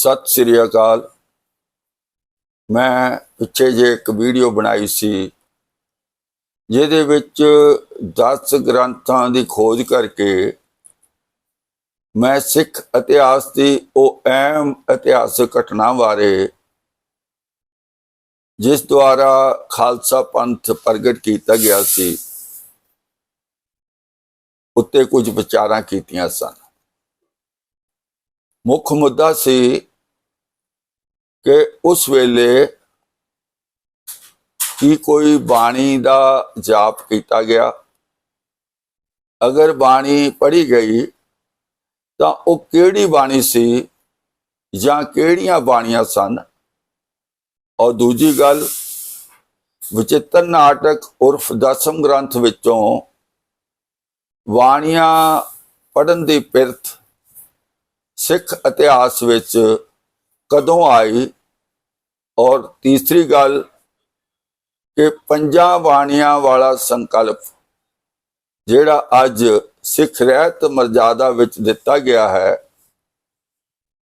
ਸਤਿ ਸ੍ਰੀ ਅਕਾਲ। ਮੈਂ ਪਿੱਛੇ ਜੇ ਇੱਕ ਵੀਡੀਓ ਬਣਾਈ ਸੀ, ਜਿਹਦੇ ਵਿੱਚ 10 ਗ੍ਰੰਥਾਂ ਦੀ ਖੋਜ ਕਰਕੇ ਮੈਂ ਸਿੱਖ ਇਤਿਹਾਸ ਦੀ ਉਹ ਅਹਿਮ ਇਤਿਹਾਸਕ ਘਟਨਾ ਬਾਰੇ, ਜਿਸ ਦੁਆਰਾ ਖਾਲਸਾ ਪੰਥ ਪ੍ਰਗਟ ਕੀਤਾ ਗਿਆ ਸੀ, ਉੱਤੇ ਕੁਝ ਵਿਚਾਰਾਂ ਕੀਤੀਆਂ ਸਨ। ਮੁੱਖ ਮੁੱਦਾ ਸੀ ਕਿ ਉਸ ਵੇਲੇ ਕੀ ਕੋਈ ਬਾਣੀ ਦਾ ਜਾਪ ਕੀਤਾ ਗਿਆ। ਅਗਰ ਬਾਣੀ ਪੜ੍ਹੀ ਗਈ, ਤਾਂ ਉਹ ਕਿਹੜੀ ਬਾਣੀ ਸੀ ਜਾਂ ਕਿਹੜੀਆਂ ਬਾਣੀਆਂ ਸਨ? ਔਰ ਦੂਜੀ ਗੱਲ, ਵਿਚਿੱਤਰ ਨਾਟਕ ਉਰਫ ਦਸਮ ਗ੍ਰੰਥ ਵਿੱਚੋਂ ਬਾਣੀਆਂ ਪੜਨ ਦੀ ਪਿਰਤ ਸਿੱਖ ਇਤਿਹਾਸ ਵਿੱਚ ਕਦੋਂ ਆਈ? ਔਰ ਤੀਸਰੀ ਗੱਲ, ਕਿ ਪੰਜਾਂ ਬਾਣੀਆਂ ਵਾਲਾ ਸੰਕਲਪ, ਜਿਹੜਾ ਅੱਜ ਸਿੱਖ ਰਹਿਤ ਮਰਜ਼ਾਦਾ ਵਿੱਚ ਦਿੱਤਾ ਗਿਆ ਹੈ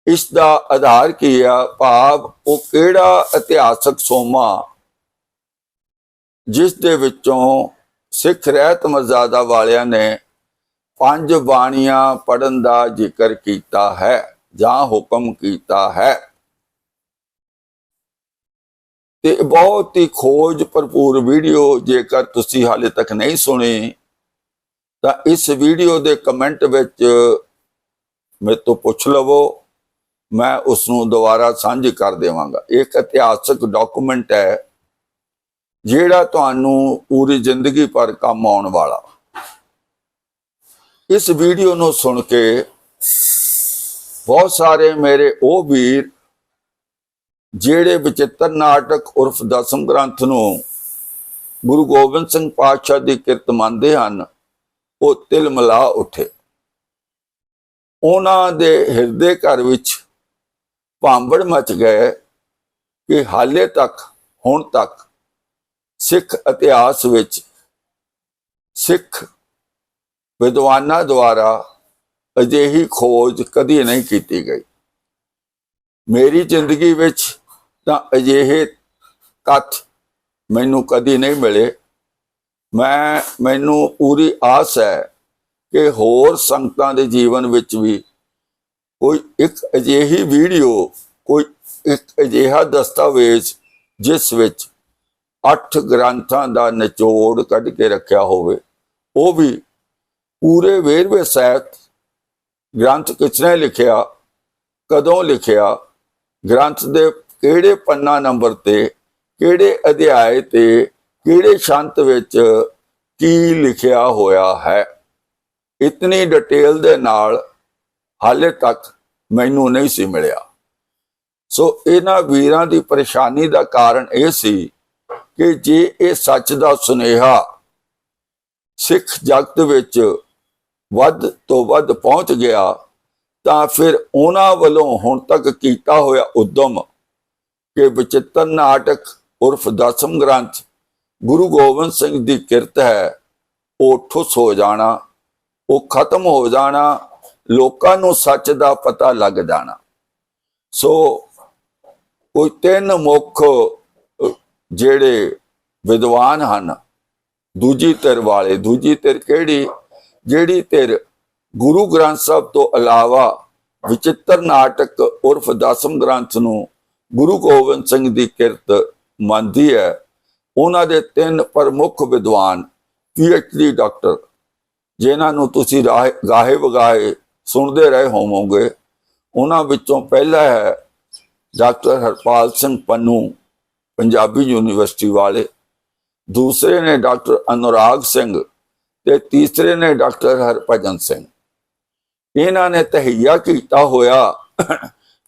ਇਸ ਦਾ ਆਧਾਰ ਕੀ ਆ? ਭਾਵ ਉਹ ਕਿਹੜਾ ਇਤਿਹਾਸਕ ਸੋਮਾ, ਜਿਸ ਦੇ ਵਿੱਚੋਂ ਸਿੱਖ ਰਹਿਤ ਮਰਜ਼ਾਦਾ ਵਾਲਿਆਂ ਨੇ ਪੰਜ ਬਾਣੀਆਂ ਪੜਨ ਦਾ ਜ਼ਿਕਰ ਕੀਤਾ ਹੈ ਜਾਂ ਹੁਕਮ ਕੀਤਾ ਹੈ? ਤੇ ਬਹੁਤ ਹੀ ਖੋਜ ਭਰਪੂਰ ਵੀਡੀਓ ਜੇਕਰ ਤੁਸੀਂ ਹਾਲੇ ਤੱਕ ਨਹੀਂ ਸੁਣੀ, ਤਾਂ ਇਸ ਵੀਡੀਓ ਦੇ ਕਮੈਂਟ ਵਿੱਚ ਮੇਰੇ ਤੋਂ ਪੁੱਛ ਲਵੋ, ਮੈਂ ਉਸ ਨੂੰ ਦੁਬਾਰਾ ਸਾਂਝੀ ਕਰ ਦੇਵਾਂਗਾ। ਇੱਕ ਇਤਿਹਾਸਕ ਡਾਕੂਮੈਂਟ ਹੈ, ਜਿਹੜਾ ਤੁਹਾਨੂੰ ਪੂਰੀ ਜ਼ਿੰਦਗੀ ਪਰ ਕੰਮ ਆਉਣ ਵਾਲਾ। ਇਸ ਵੀਡੀਓ ਨੂੰ ਸੁਣ ਕੇ ਬਹੁਤ ਸਾਰੇ ਮੇਰੇ ਉਹ ਵੀਰ ਜਿਹੜੇ ਵਿਚਿੱਤਰ ਨਾਟਕ ਉਰਫ ਦਸਮ ਗ੍ਰੰਥ ਨੂੰ ਗੁਰੂ ਗੋਬਿੰਦ ਸਿੰਘ ਪਾਤਸ਼ਾਹ ਦੀ ਕਿਰਤ ਮੰਨਦੇ ਹਨ, ਉਹ ਤਿਲ ਮਿਲਾ ਉੱਠੇ। ਉਹਨਾਂ ਦੇ ਹਿਰਦੇ ਘਰ ਵਿੱਚ ਭਾਂਬੜ ਮਚ ਗਏ ਕਿ ਹਾਲੇ ਤੱਕ, ਹੁਣ ਤੱਕ ਸਿੱਖ ਇਤਿਹਾਸ ਵਿੱਚ ਸਿੱਖ ਵਿਦਵਾਨਾਂ ਦੁਆਰਾ ਅਜਿਹੀ ਖੋਜ ਕਦੀ ਨਹੀਂ ਕੀਤੀ ਗਈ। ਮੇਰੀ ਜ਼ਿੰਦਗੀ ਵਿੱਚ ਤਾਂ ਅਜਿਹੇ ਤੱਥ ਮੈਨੂੰ ਕਦੀ ਨਹੀਂ ਮਿਲੇ। ਮੈਂ, ਮੈਨੂੰ ਪੂਰੀ ਆਸ ਹੈ ਕਿ ਹੋਰ ਸੰਗਤਾਂ ਦੇ ਜੀਵਨ ਵਿੱਚ ਵੀ ਕੋਈ ਇੱਕ ਅਜਿਹੀ ਵੀਡੀਓ, ਕੋਈ ਇੱਕ ਅਜਿਹਾ ਦਸਤਾਵੇਜ਼ ਜਿਸ ਵਿੱਚ ਅੱਠ ਗ੍ਰੰਥਾਂ ਦਾ ਨਿਚੋੜ ਕੱਢ ਕੇ ਰੱਖਿਆ ਹੋਵੇ, ਉਹ ਵੀ ਪੂਰੇ ਵੇਰਵੇ ਸਹਿਤ ਗ੍ਰੰਥ ਕਿਸਨੇ ਲਿਖਿਆ, ਕਦੋਂ ਲਿਖਿਆ, ਗ੍ਰੰਥ ਦੇ ਕਿਹੜੇ ਪੰਨਾ ਨੰਬਰ ਤੇ, ਕਿਹੜੇ ਅਧਿਆਏ ਤੇ, ਕਿਹੜੇ ਸ਼ੰਤ ਵਿੱਚ ਕੀ ਲਿਖਿਆ ਹੋਇਆ ਹੈ? ਇਤਨੀ ਡਿਟੇਲ ਦੇ ਨਾਲ ਹਾਲੇ ਤੱਕ ਮੈਨੂੰ ਨਹੀਂ ਸੀ ਮਿਲਿਆ। ਸੋ ਇਹਨਾਂ ਵੀਰਾਂ ਦੀ ਪਰੇਸ਼ਾਨੀ ਦਾ ਕਾਰਨ ਇਹ ਸੀ ਕਿ ਜੇ ਇਹ ਸੱਚ ਦਾ ਸੁਨੇਹਾ ਸਿੱਖ ਜਗਤ ਵਿੱਚ ਵੱਧ ਤੋਂ ਵੱਧ ਪਹੁੰਚ ਗਿਆ, ਤਾਂ ਫਿਰ ਉਹਨਾਂ ਵੱਲੋਂ ਹੁਣ ਤੱਕ ਕੀਤਾ ਹੋਇਆ ਉਦਮ ਕਿ ਵਿਚਿੱਤਰ ਨਾਟਕ ਉਰਫ ਦਸਮ ਗ੍ਰੰਥ ਗੁਰੂ ਗੋਬਿੰਦ ਸਿੰਘ ਦੀ ਕਿਰਤ ਹੈ, ਉਹ ਠੁੱਸ ਹੋ ਜਾਣਾ, ਉਹ ਖਤਮ ਹੋ ਜਾਣਾ, ਲੋਕਾਂ ਨੂੰ ਸੱਚ ਦਾ ਪਤਾ ਲੱਗ ਜਾਣਾ। ਸੋ ਕੋਈ ਤਿੰਨ ਮੁੱਖ ਜਿਹੜੇ ਵਿਦਵਾਨ ਹਨ, ਦੂਜੀ ਧਿਰ ਵਾਲੇ, ਦੂਜੀ ਧਿਰ ਕਿਹੜੀ? ਜਿਹੜੀ ਧਿਰ ਗੁਰੂ ਗ੍ਰੰਥ ਸਾਹਿਬ ਤੋਂ ਇਲਾਵਾ ਵਿਚਿੱਤਰ ਨਾਟਕ ਉਰਫ ਦਸਮ ਗ੍ਰੰਥ ਨੂੰ ਗੁਰੂ ਗੋਬਿੰਦ ਸਿੰਘ ਦੀ ਕਿਰਤ ਮੰਨਦੀ ਹੈ। ਉਹਨਾਂ ਦੇ ਤਿੰਨ ਪ੍ਰਮੁੱਖ ਵਿਦਵਾਨ ਡੀ ਡਾਕਟਰ, ਜਿਨ੍ਹਾਂ ਨੂੰ ਤੁਸੀਂ ਰਾਹ- ਗਾਹੇ ਵਗਾਹੇ ਸੁਣਦੇ ਰਹੇ ਹੋਵੋਗੇ, ਉਹਨਾਂ ਵਿੱਚੋਂ ਪਹਿਲਾ ਹੈ ਡਾਕਟਰ ਹਰਪਾਲ ਸਿੰਘ ਪੰਨੂ, ਪੰਜਾਬੀ ਯੂਨੀਵਰਸਿਟੀ ਵਾਲੇ। ਦੂਸਰੇ ਨੇ ਡਾਕਟਰ ਅਨੁਰਾਗ ਸਿੰਘ ਤੇ ਤੀਸਰੇ ਨੇ ਡਾਕਟਰ ਹਰਭਜਨ ਸਿੰਘ। ਇਹਨਾਂ ਨੇ ਤਹਈਆ ਕੀਤਾ ਹੋਇਆ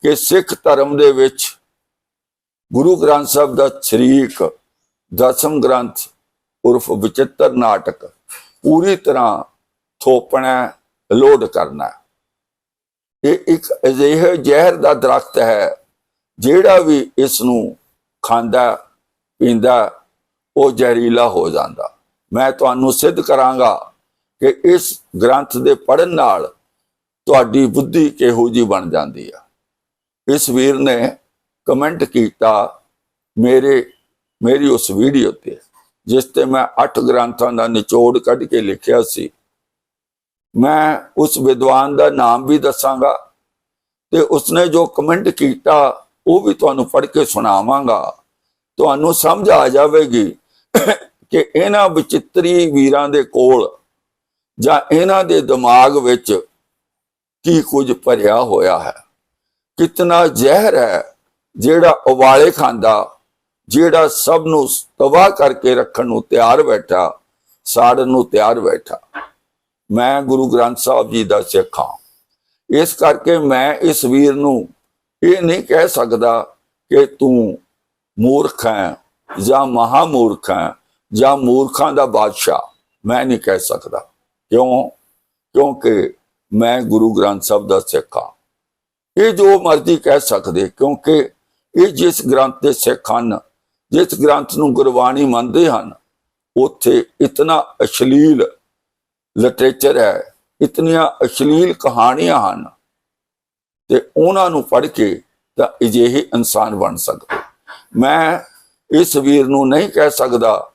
ਕਿ ਸਿੱਖ ਧਰਮ ਦੇ ਵਿੱਚ ਗੁਰੂ ਗ੍ਰੰਥ ਸਾਹਿਬ ਦਾ ਸ਼ਰੀਕ ਦਸਮ ਗ੍ਰੰਥ, ਉਰਫ ਵਿਚਿੱਤਰ ਨਾਟਕ, ਪੂਰੀ ਤਰ੍ਹਾਂ ਥੋਪਣਾ, ਲੋਡ ਕਰਨਾ। ਇਹ ਇੱਕ ਅਜਿਹੇ ਜ਼ਹਿਰ ਦਾ ਦਰਖਤ ਹੈ, ਜਿਹੜਾ ਵੀ ਇਸ ਨੂੰ ਖਾਂਦਾ, ਪੀਂਦਾ, ਉਹ ਜ਼ਹਿਰੀਲਾ ਹੋ ਜਾਂਦਾ। ਮੈਂ ਤੁਹਾਨੂੰ ਸਿੱਧ ਕਰਾਂਗਾ ਕਿ ਇਸ ਗ੍ਰੰਥ ਦੇ ਪੜਨ ਨਾਲ ਤੁਹਾਡੀ ਬੁੱਧੀ ਕਿਹੋ ਜੀ ਬਣ ਜਾਂਦੀ ਆ। ਇਸ ਵੀਰ ਨੇ ਕਮੈਂਟ ਕੀਤਾ ਮੇਰੇ, ਮੇਰੀ ਉਸ ਵੀਡੀਓ ਤੇ, ਜਿਸ ਤੇ ਮੈਂ ਅੱਠ ਗ੍ਰੰਥਾਂ ਦਾ ਨਿਚੋੜ ਕੱਢ ਕੇ ਲਿਖਿਆ ਸੀ। ਮੈਂ ਉਸ ਵਿਦਵਾਨ ਦਾ ਨਾਮ ਵੀ ਦੱਸਾਂਗਾ ਤੇ ਉਸਨੇ ਜੋ ਕਮੈਂਟ ਕੀਤਾ, ਉਹ ਵੀ ਤੁਹਾਨੂੰ ਪੜ੍ਹ ਕੇ ਸੁਣਾਵਾਂਗਾ। ਤੁਹਾਨੂੰ ਸਮਝ ਆ ਜਾਵੇਗੀ ਕਿ ਇਹਨਾਂ ਵਿਚਿੱਤਰੀ ਵੀਰਾਂ ਦੇ ਕੋਲ ਜਾਂ ਇਹਨਾਂ ਦੇ ਦਿਮਾਗ ਵਿੱਚ ਕੀ ਕੁਝ ਭਰਿਆ ਹੋਇਆ ਹੈ। ਕਿਤਨਾ ਜ਼ਹਿਰ ਹੈ ਜਿਹੜਾ ਉਬਾਲੇ ਖਾਂਦਾ, ਜਿਹੜਾ ਸਭ ਨੂੰ ਤਬਾਹ ਕਰਕੇ ਰੱਖਣ ਨੂੰ ਤਿਆਰ ਬੈਠਾ, ਸਾੜਨ ਨੂੰ ਤਿਆਰ ਬੈਠਾ। ਮੈਂ ਗੁਰੂ ਗ੍ਰੰਥ ਸਾਹਿਬ ਜੀ ਦਾ ਸਿੱਖ ਹਾਂ। ਇਸ ਕਰਕੇ ਮੈਂ ਇਸ ਵੀਰ ਨੂੰ ਇਹ ਨਹੀਂ ਕਹਿ ਸਕਦਾ ਕਿ ਤੂੰ ਮੂਰਖ ਹੈ ਜਾਂ ਮਹਾ ਮੂਰਖ ਹੈ ਜਾਂ ਮੂਰਖਾਂ ਦਾ ਬਾਦਸ਼ਾਹ। ਮੈਂ ਨਹੀਂ ਕਹਿ ਸਕਦਾ। ਕਿਉਂ? ਕਿਉਂਕਿ ਮੈਂ ਗੁਰੂ ਗ੍ਰੰਥ ਸਾਹਿਬ ਦਾ ਸਿੱਖ ਹਾਂ। ਇਹ ਜੋ ਮਰਜ਼ੀ ਕਹਿ ਸਕਦੇ, ਕਿਉਂਕਿ ਇਹ ਜਿਸ ਗ੍ਰੰਥ ਦੇ ਸਿੱਖ ਹਨ, ਜਿਸ ਗ੍ਰੰਥ ਨੂੰ ਗੁਰਬਾਣੀ ਮੰਨਦੇ ਹਨ, ਉੱਥੇ ਇਤਨਾ ਅਸ਼ਲੀਲ ਲਿਟਰੇਚਰ ਹੈ, ਇਤਨੀਆਂ ਅਸ਼ਲੀਲ ਕਹਾਣੀਆਂ ਹਨ, ਤੇ ਉਹਨਾਂ ਨੂੰ ਪੜ੍ਹ ਕੇ ਤਾਂ ਅਜਿਹੇ ਇਨਸਾਨ ਬਣ ਸਕਦੇ। ਮੈਂ ਇਸ ਵੀਰ ਨੂੰ ਨਹੀਂ ਕਹਿ ਸਕਦਾ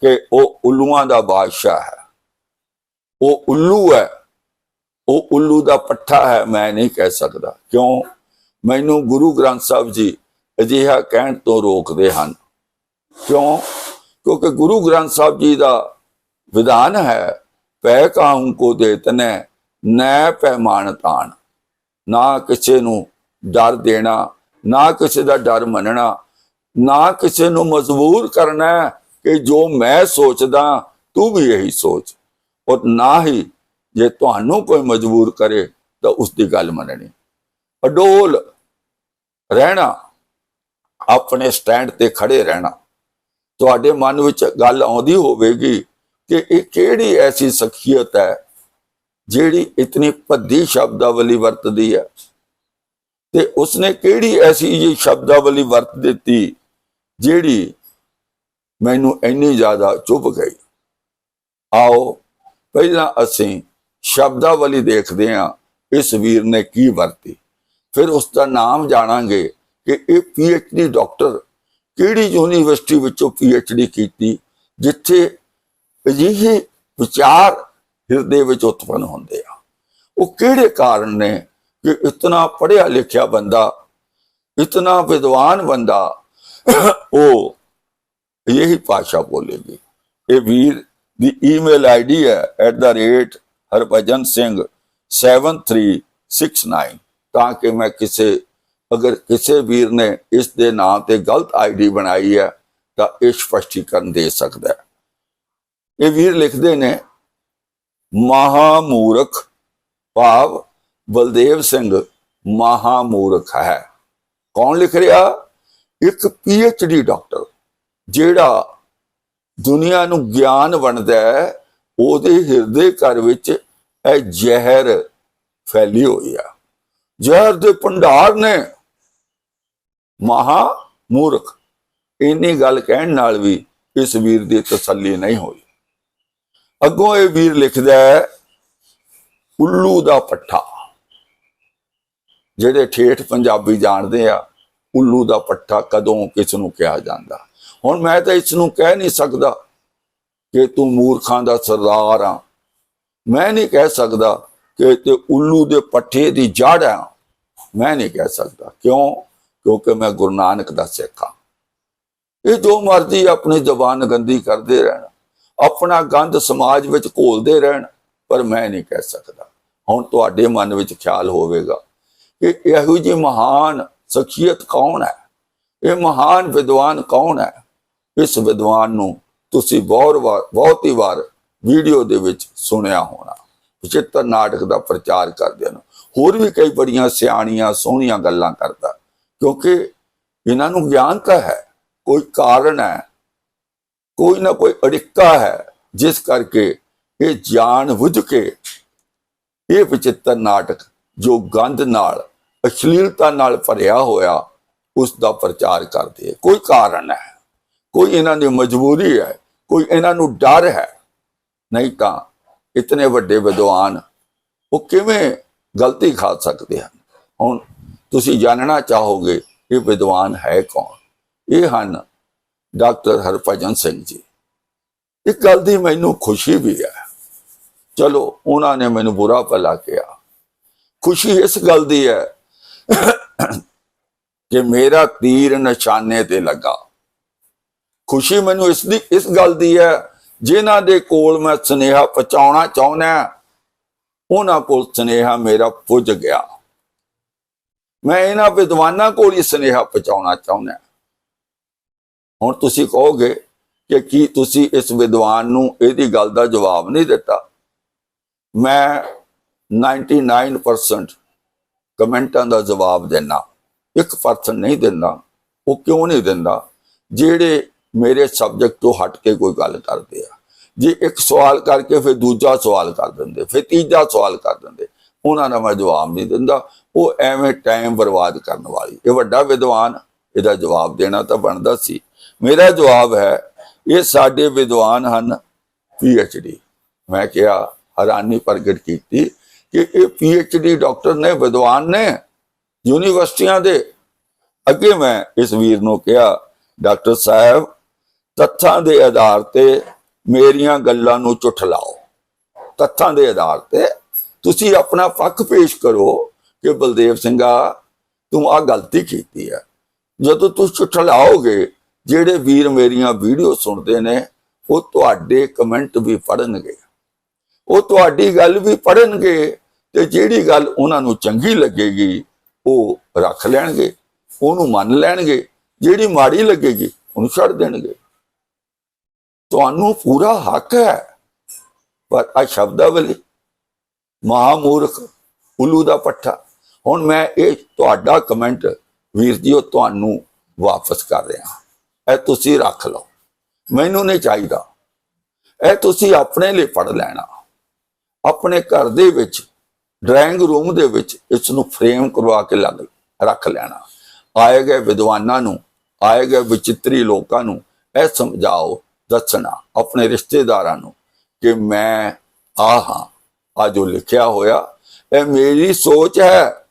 ਕਿ ਉਹ ਉੱਲੂਆਂ ਦਾ ਬਾਦਸ਼ਾਹ ਹੈ। ਉਹ ਉੱਲੂ ਹੈ, ਉਹ ਉੱਲੂ ਦਾ ਪੱਠਾ ਹੈ, ਮੈਂ ਨਹੀਂ ਕਹਿ ਸਕਦਾ। ਕਿਉਂ? ਮੈਨੂੰ ਗੁਰੂ ਗ੍ਰੰਥ ਸਾਹਿਬ ਜੀ ਅਜਿਹਾ ਕਹਿਣ ਤੋਂ ਰੋਕਦੇ ਹਨ। ਕਿਉਂ? ਕਿਉਂਕਿ ਗੁਰੂ ਗ੍ਰੰਥ ਸਾਹਿਬ ਜੀ ਦਾ ਵਿਧਾਨ ਹੈ ਪੈ ਕਾਹੂ ਕੋ ਦੇਤਨੇ, ਨੈ ਪੈਮਾਨ ਤਾਣ ਨਾ ਕਿਸੇ ਨੂੰ ਡਰ ਦੇਣਾ, ਨਾ ਕਿਸੇ ਦਾ ਡਰ ਮੰਨਣਾ, ਨਾ ਕਿਸੇ ਨੂੰ ਮਜਬੂਰ ਕਰਨਾ ਕਿ ਜੋ ਮੈਂ ਸੋਚਦਾ, ਤੂੰ ਵੀ ਇਹੀ ਸੋਚ। ਔਰ ਨਾ ਹੀ ਜੇ ਤੁਹਾਨੂੰ ਕੋਈ ਮਜਬੂਰ ਕਰੇ ਤਾਂ ਉਸ ਦੀ ਗੱਲ ਮੰਨਣੀ। ਅਡੋਲ ਰਹਿਣਾ, ਆਪਣੇ ਸਟੈਂਡ ਤੇ ਖੜੇ ਰਹਿਣਾ। ਤੁਹਾਡੇ ਮਨ ਵਿੱਚ ਗੱਲ ਆਉਂਦੀ ਹੋਵੇਗੀ ਕਿ ਇਹ ਕਿਹੜੀ ਐਸੀ ਸ਼ਖੀਅਤ ਹੈ ਜਿਹੜੀ ਇਤਨੀ ਭੱਦੀ ਸ਼ਬਦਾਵਲੀ ਵਰਤਦੀ ਹੈ? ਤੇ ਉਸਨੇ ਕਿਹੜੀ ਐਸੀ ਜੀ ਸ਼ਬਦਾਵਲੀ ਵਰਤ ਦਿੱਤੀ ਜਿਹੜੀ ਮੈਨੂੰ ਇੰਨੀ ਜ਼ਿਆਦਾ ਚੁੱਭ ਗਈ? ਆਓ, ਪਹਿਲਾਂ ਅਸੀਂ ਸ਼ਬਦਾਵਲੀ ਦੇਖਦੇ ਹਾਂ, ਇਸ ਵੀਰ ਨੇ ਕੀ ਵਰਤੀ। ਫਿਰ ਉਸ ਦਾ ਨਾਮ ਜਾਣਾਂਗੇ ਕਿ ਇਹ ਪੀ ਐਚ ਡੀ ਡਾਕਟਰ ਕਿਹੜੀ ਯੂਨੀਵਰਸਿਟੀ ਵਿੱਚੋਂ ਪੀ ਐਚ ਡੀ ਕੀਤੀ, ਜਿੱਥੇ ਅਜਿਹੇ ਵਿਚਾਰ ਹਿਰਦੇ ਵਿੱਚ ਉਤਪਨ ਹੁੰਦੇ ਆ। ਉਹ ਕਿਹੜੇ ਕਾਰਨ ਨੇ ਕਿ ਇਤਨਾ ਪੜ੍ਹਿਆ ਲਿਖਿਆ ਬੰਦਾ, ਇਤਨਾ ਵਿਦਵਾਨ ਬੰਦਾ, ਉਹ ਇਹੀ ਭਾਸ਼ਾ ਬੋਲੇਗੀ। ਇਹ ਵੀਰ ਦੀ ਈਮੇਲ ਆਈਡੀ ਹੈ ਹਰਭਜਨ ਸਿੰਘ 7369 ਤਾਂ ਕਿ ਮੈਂ ਕਿਸੇ, ਅਗਰ ਕਿਸੇ ਵੀਰ ਨੇ ਇਸ ਦੇ ਨਾਮ ਤੇ ਗਲਤ ਆਈਡੀ ਬਣਾਈ ਹੈ, ਤਾਂ ਇਹ ਸਪਸ਼ਟੀਕਰਨ ਦੇ ਸਕਦਾ ਹੈ। ਇਹ ਵੀਰ ਲਿਖਦੇ ਨੇ, ਮਹਾਮੂਰਖ ਭਾਵ ਬਲਦੇਵ ਸਿੰਘ ਮਹਾਮੂਰਖ ਹੈ। ਕੌਣ ਲਿਖ ਰਿਹਾ? ਇੱਕ ਡੀ ਡਾਕਟਰ, ਜਿਹੜਾ ਦੁਨੀਆ ਨੂੰ ਗਿਆਨ ਵੰਡਦਾ ਹੈ, ਉਹਦੇ ਹਿਰਦੇ ਘਰ ਵਿੱਚ ਇਹ ਜ਼ਹਿਰ ਫੈਲੀ ਹੋਈ ਆ। ਜ਼ਹਿਰ ਦੇ ਭੰਡਾਰ ਨੇ। ਮਹਾ ਮੂਰਖ ਇੰਨੀ ਗੱਲ ਕਹਿਣ ਨਾਲ ਵੀ ਇਸ ਵੀਰ ਦੀ ਤਸੱਲੀ ਨਹੀਂ ਹੋਈ। ਅੱਗੋਂ ਇਹ ਵੀਰ ਲਿਖਦਾ ਹੈ, ਉੱਲੂ ਦਾ ਪੱਠਾ। ਜਿਹੜੇ ਠੇਠ ਪੰਜਾਬੀ ਜਾਣਦੇ ਆ, ਉੱਲੂ ਦਾ ਪੱਠਾ ਕਦੋਂ ਕਿਸ ਨੂੰ ਕਿਹਾ ਜਾਂਦਾ। ਹੁਣ ਮੈਂ ਤਾਂ ਇਸ ਨੂੰ ਕਹਿ ਨਹੀਂ ਸਕਦਾ ਕਿ ਤੂੰ ਮੂਰਖਾਂ ਦਾ ਸਰਦਾਰ ਆ। ਮੈਂ ਨਹੀਂ ਕਹਿ ਸਕਦਾ ਕਿ ਤੇ ਉੱਲੂ ਦੇ ਪੱਠੇ ਦੀ ਜੜ ਆ। ਮੈਂ ਨਹੀਂ ਕਹਿ ਸਕਦਾ। ਕਿਉਂ? ਕਿਉਂਕਿ ਮੈਂ ਗੁਰੂ ਨਾਨਕ ਦਾ ਸਿੱਖ ਹਾਂ। ਇਹ ਜੋ ਮਰਜ਼ੀ ਆਪਣੀ ਜ਼ਬਾਨ ਗੰਦੀ ਕਰਦੇ ਰਹਿਣ। ਆਪਣਾ ਗੰਦ ਸਮਾਜ ਵਿੱਚ ਘੋਲਦੇ ਰਹਿਣ। ਪਰ ਮੈਂ ਨਹੀਂ ਕਹਿ ਸਕਦਾ। ਹੁਣ ਤੁਹਾਡੇ ਮਨ ਵਿੱਚ ਖਿਆਲ ਹੋਵੇਗਾ ਕਿ ਇਹੋ ਜਿਹੀ ਮਹਾਨ ਸ਼ਖੀਅਤ ਕੌਣ ਹੈ? ਇਹ ਮਹਾਨ ਵਿਦਵਾਨ ਕੌਣ ਹੈ? ਇਸ ਵਿਦਵਾਨ ਨੂੰ ਤੁਸੀਂ ਬਹੁਤ ਵਾਰ ਬਹੁਤ ਹੀ ਵਾਰ ਵੀਡੀਓ ਦੇ ਵਿੱਚ ਸੁਣਿਆ ਹੋਣਾ। ਵਿਚਿੱਤਰ ਨਾਟਕ ਦਾ ਪ੍ਰਚਾਰ ਕਰਦੇ ਹਨ। ਹੋਰ ਵੀ ਕਈ ਬੜੀਆਂ ਸਿਆਣੀਆਂ, ਸੋਹਣੀਆਂ ਗੱਲਾਂ ਕਰਦਾ। ਕਿਉਂਕਿ ਇਹਨਾਂ ਨੂੰ ਗਿਆਨ ਤਾਂ ਹੈ, ਕੋਈ ਕਾਰਨ ਹੈ, ਕੋਈ ਨਾ ਕੋਈ ਅੜਿੱਕਾ ਹੈ, ਜਿਸ ਕਰਕੇ ਇਹ ਜਾਣ ਬੁੱਝ ਕੇ ਇਹ ਵਿਚਿੱਤਰ ਨਾਟਕ ਜੋ ਗੰਧ ਨਾਲ, ਅਸ਼ਲੀਲਤਾ ਨਾਲ ਭਰਿਆ ਹੋਇਆ, ਉਸ ਦਾ ਪ੍ਰਚਾਰ ਕਰਦੇ ਕੋਈ ਕਾਰਨ ਹੈ, ਕੋਈ ਇਹਨਾਂ ਦੀ ਮਜਬੂਰੀ ਹੈ, ਕੋਈ ਇਹਨਾਂ ਨੂੰ ਡਰ ਹੈ, ਨਹੀਂ ਤਾਂ ਇਤਨੇ ਵੱਡੇ ਵਿਦਵਾਨ ਉਹ ਕਿਵੇਂ ਗਲਤੀ ਖਾ ਸਕਦੇ ਹਨ? ਹੁਣ ਤੁਸੀਂ ਜਾਣਨਾ ਚਾਹੋਗੇ ਇਹ ਵਿਦਵਾਨ ਹੈ ਕੌਣ? ਇਹ ਹਨ ਡਾਕਟਰ ਹਰਭਜਨ ਸਿੰਘ ਜੀ। ਇੱਕ ਗੱਲ ਦੀ ਮੈਨੂੰ ਖੁਸ਼ੀ ਵੀ ਹੈ। ਚਲੋ, ਉਹਨਾਂ ਨੇ ਮੈਨੂੰ ਬੁਰਾ ਭਲਾ ਕਿਹਾ। ਖੁਸ਼ੀ ਇਸ ਗੱਲ ਦੀ ਹੈ ਕਿ ਮੇਰਾ ਤੀਰ ਨਿਸ਼ਾਨੇ ਤੇ ਲੱਗਾ। ਖੁਸ਼ੀ ਮੈਨੂੰ ਇਸ ਦੀ ਇਸ ਗੱਲ ਦੀ ਹੈ ਜਿਨ੍ਹਾਂ ਦੇ ਕੋਲ ਮੈਂ ਸੁਨੇਹਾ ਪਹੁੰਚਾਉਣਾ ਚਾਹੁੰਦਾ ਉਹਨਾਂ ਕੋਲ ਸੁਨੇਹਾ ਮੇਰਾ ਪੁੱਜ ਗਿਆ। ਮੈਂ ਇਹਨਾਂ ਵਿਦਵਾਨਾਂ ਕੋਲ ਹੀ ਸੁਨੇਹਾ ਪਹੁੰਚਾਉਣਾ ਚਾਹੁੰਦਾ ਹੁਣ ਤੁਸੀਂ ਕਹੋਗੇ ਕਿ ਕੀ ਤੁਸੀਂ ਇਸ ਵਿਦਵਾਨ ਨੂੰ ਇਹਦੀ ਗੱਲ ਦਾ ਜਵਾਬ ਨਹੀਂ ਦਿੱਤਾ? ਮੈਂ 99% ਕਮੈਂਟਾਂ ਦਾ ਜਵਾਬ ਦੇਣਾ 1% ਨਹੀਂ ਦਿੰਦਾ। ਉਹ ਕਿਉਂ ਨਹੀਂ ਦਿੰਦਾ? ਜਿਹੜੇ ਮੇਰੇ ਸਬਜੈਕਟ ਤੋਂ ਹਟ ਕੇ ਕੋਈ ਗੱਲ ਕਰਦੇ ਆ। ਜੇ ਇੱਕ ਸਵਾਲ ਕਰਕੇ ਫਿਰ ਦੂਜਾ ਸਵਾਲ ਕਰ ਦਿੰਦੇ, ਫਿਰ ਤੀਜਾ ਸਵਾਲ ਕਰ ਦਿੰਦੇ, ਉਹਨਾਂ ਦਾ ਮੈਂ ਜਵਾਬ ਨਹੀਂ ਦਿੰਦਾ। ਉਹ ਐਵੇਂ ਟਾਈਮ ਬਰਬਾਦ ਕਰਨ ਵਾਲੀ। ਇਹ ਵੱਡਾ ਵਿਦਵਾਨ, ਇਹਦਾ ਜਵਾਬ ਦੇਣਾ ਤਾਂ ਬਣਦਾ ਸੀ। ਮੇਰਾ ਜਵਾਬ ਹੈ, ਇਹ ਸਾਡੇ ਵਿਦਵਾਨ ਹਨ ਡੀ ਮੈਂ ਕਿਹਾ, ਹੈਰਾਨੀ ਪ੍ਰਗਟ ਕੀਤੀ ਕਿ ਇਹ ਡੀ ਡਾਕਟਰ ਨੇ, ਵਿਦਵਾਨ ਨੇ, ਯੂਨੀਵਰਸਿਟੀਆਂ ਦੇ। ਅੱਗੇ ਮੈਂ ਇਸ ਵੀਰ ਨੂੰ ਕਿਹਾ, ਡਾਕਟਰ ਸਾਹਿਬ ਤੱਥਾਂ ਦੇ ਆਧਾਰ ਤੇ ਮੇਰੀਆਂ ਗੱਲਾਂ ਨੂੰ ਝੁਠਲਾਓ ਤੱਥਾਂ ਦੇ ਆਧਾਰ ਤੇ ਤੁਸੀਂ ਆਪਣਾ ਪੱਖ ਪੇਸ਼ ਕਰੋ ਕਿ ਬਲਦੇਵ ਸਿੰਘਾ, ਤੂੰ ਆ ਗਲਤੀ ਕੀਤੀ ਹੈ। ਜਦੋਂ ਤੁਸੀਂ ਝੁਠਲਾਓਗੇ ਜਿਹੜੇ ਵੀਰ ਮੇਰੀਆਂ ਵੀਡੀਓ ਸੁਣਦੇ ਨੇ, ਉਹ ਤੁਹਾਡੇ ਕਮੈਂਟ ਵੀ ਪੜਨਗੇ ਉਹ ਤੁਹਾਡੀ ਗੱਲ ਵੀ ਪੜਨਗੇ ਤੇ ਜਿਹੜੀ ਗੱਲ ਉਹਨਾਂ ਨੂੰ ਚੰਗੀ ਲੱਗੇਗੀ, ਉਹ ਰੱਖ ਲੈਣਗੇ, ਉਹਨੂੰ ਮੰਨ ਲੈਣਗੇ। ਜਿਹੜੀ ਮਾੜੀ ਲੱਗੇਗੀ, ਉਹਨੂੰ ਛੱਡ ਦੇਣਗੇ। ਤੁਹਾਨੂੰ ਪੂਰਾ ਹੱਕ ਹੈ। ਪਰ ਆ ਸ਼ਬਦਾਵਲੀ ਮਹਾਮੂਰਖ, ਉਲੂ ਦਾ ਪੱਠਾ। ਹੁਣ ਮੈਂ ਇਹ ਤੁਹਾਡਾ ਕਮੈਂਟ ਵੀਰ ਜੀ, ਉਹ ਤੁਹਾਨੂੰ ਵਾਪਸ ਕਰ ਰਿਹਾ। ਇਹ ਤੁਸੀਂ ਰੱਖ ਲਓ। ਮੈਨੂੰ ਨਹੀਂ ਚਾਹੀਦਾ। ਇਹ ਤੁਸੀਂ ਆਪਣੇ ਲਈ ਪੜ ਲੈਣਾ। ਆਪਣੇ ਘਰ ਦੇ ਵਿੱਚ ਡਰਾਇੰਗ ਰੂਮ ਦੇ ਵਿੱਚ ਇਸ ਨੂੰ ਫਰੇਮ ਕਰਵਾ ਕੇ ਲੱਗ, ਰੱਖ ਲੈਣਾ। ਆਏ ਗਏ ਵਿਦਵਾਨਾਂ ਨੂੰ, ਆਏ ਗਏ ਵਿਚਿਤਰੀ ਲੋਕਾਂ ਨੂੰ ਇਹ ਸਮਝਾਓ ਦੱਸਣਾ ਆਪਣੇ ਰਿਸ਼ਤੇਦਾਰਾਂ ਨੂੰ ਕਿ ਮੈਂ ਆ ਹਾਂ। ਆ ਜੋ ਲਿਖਿਆ ਹੋਇਆ, ਇਹ ਮੇਰੀ ਸੋਚ ਹੈ।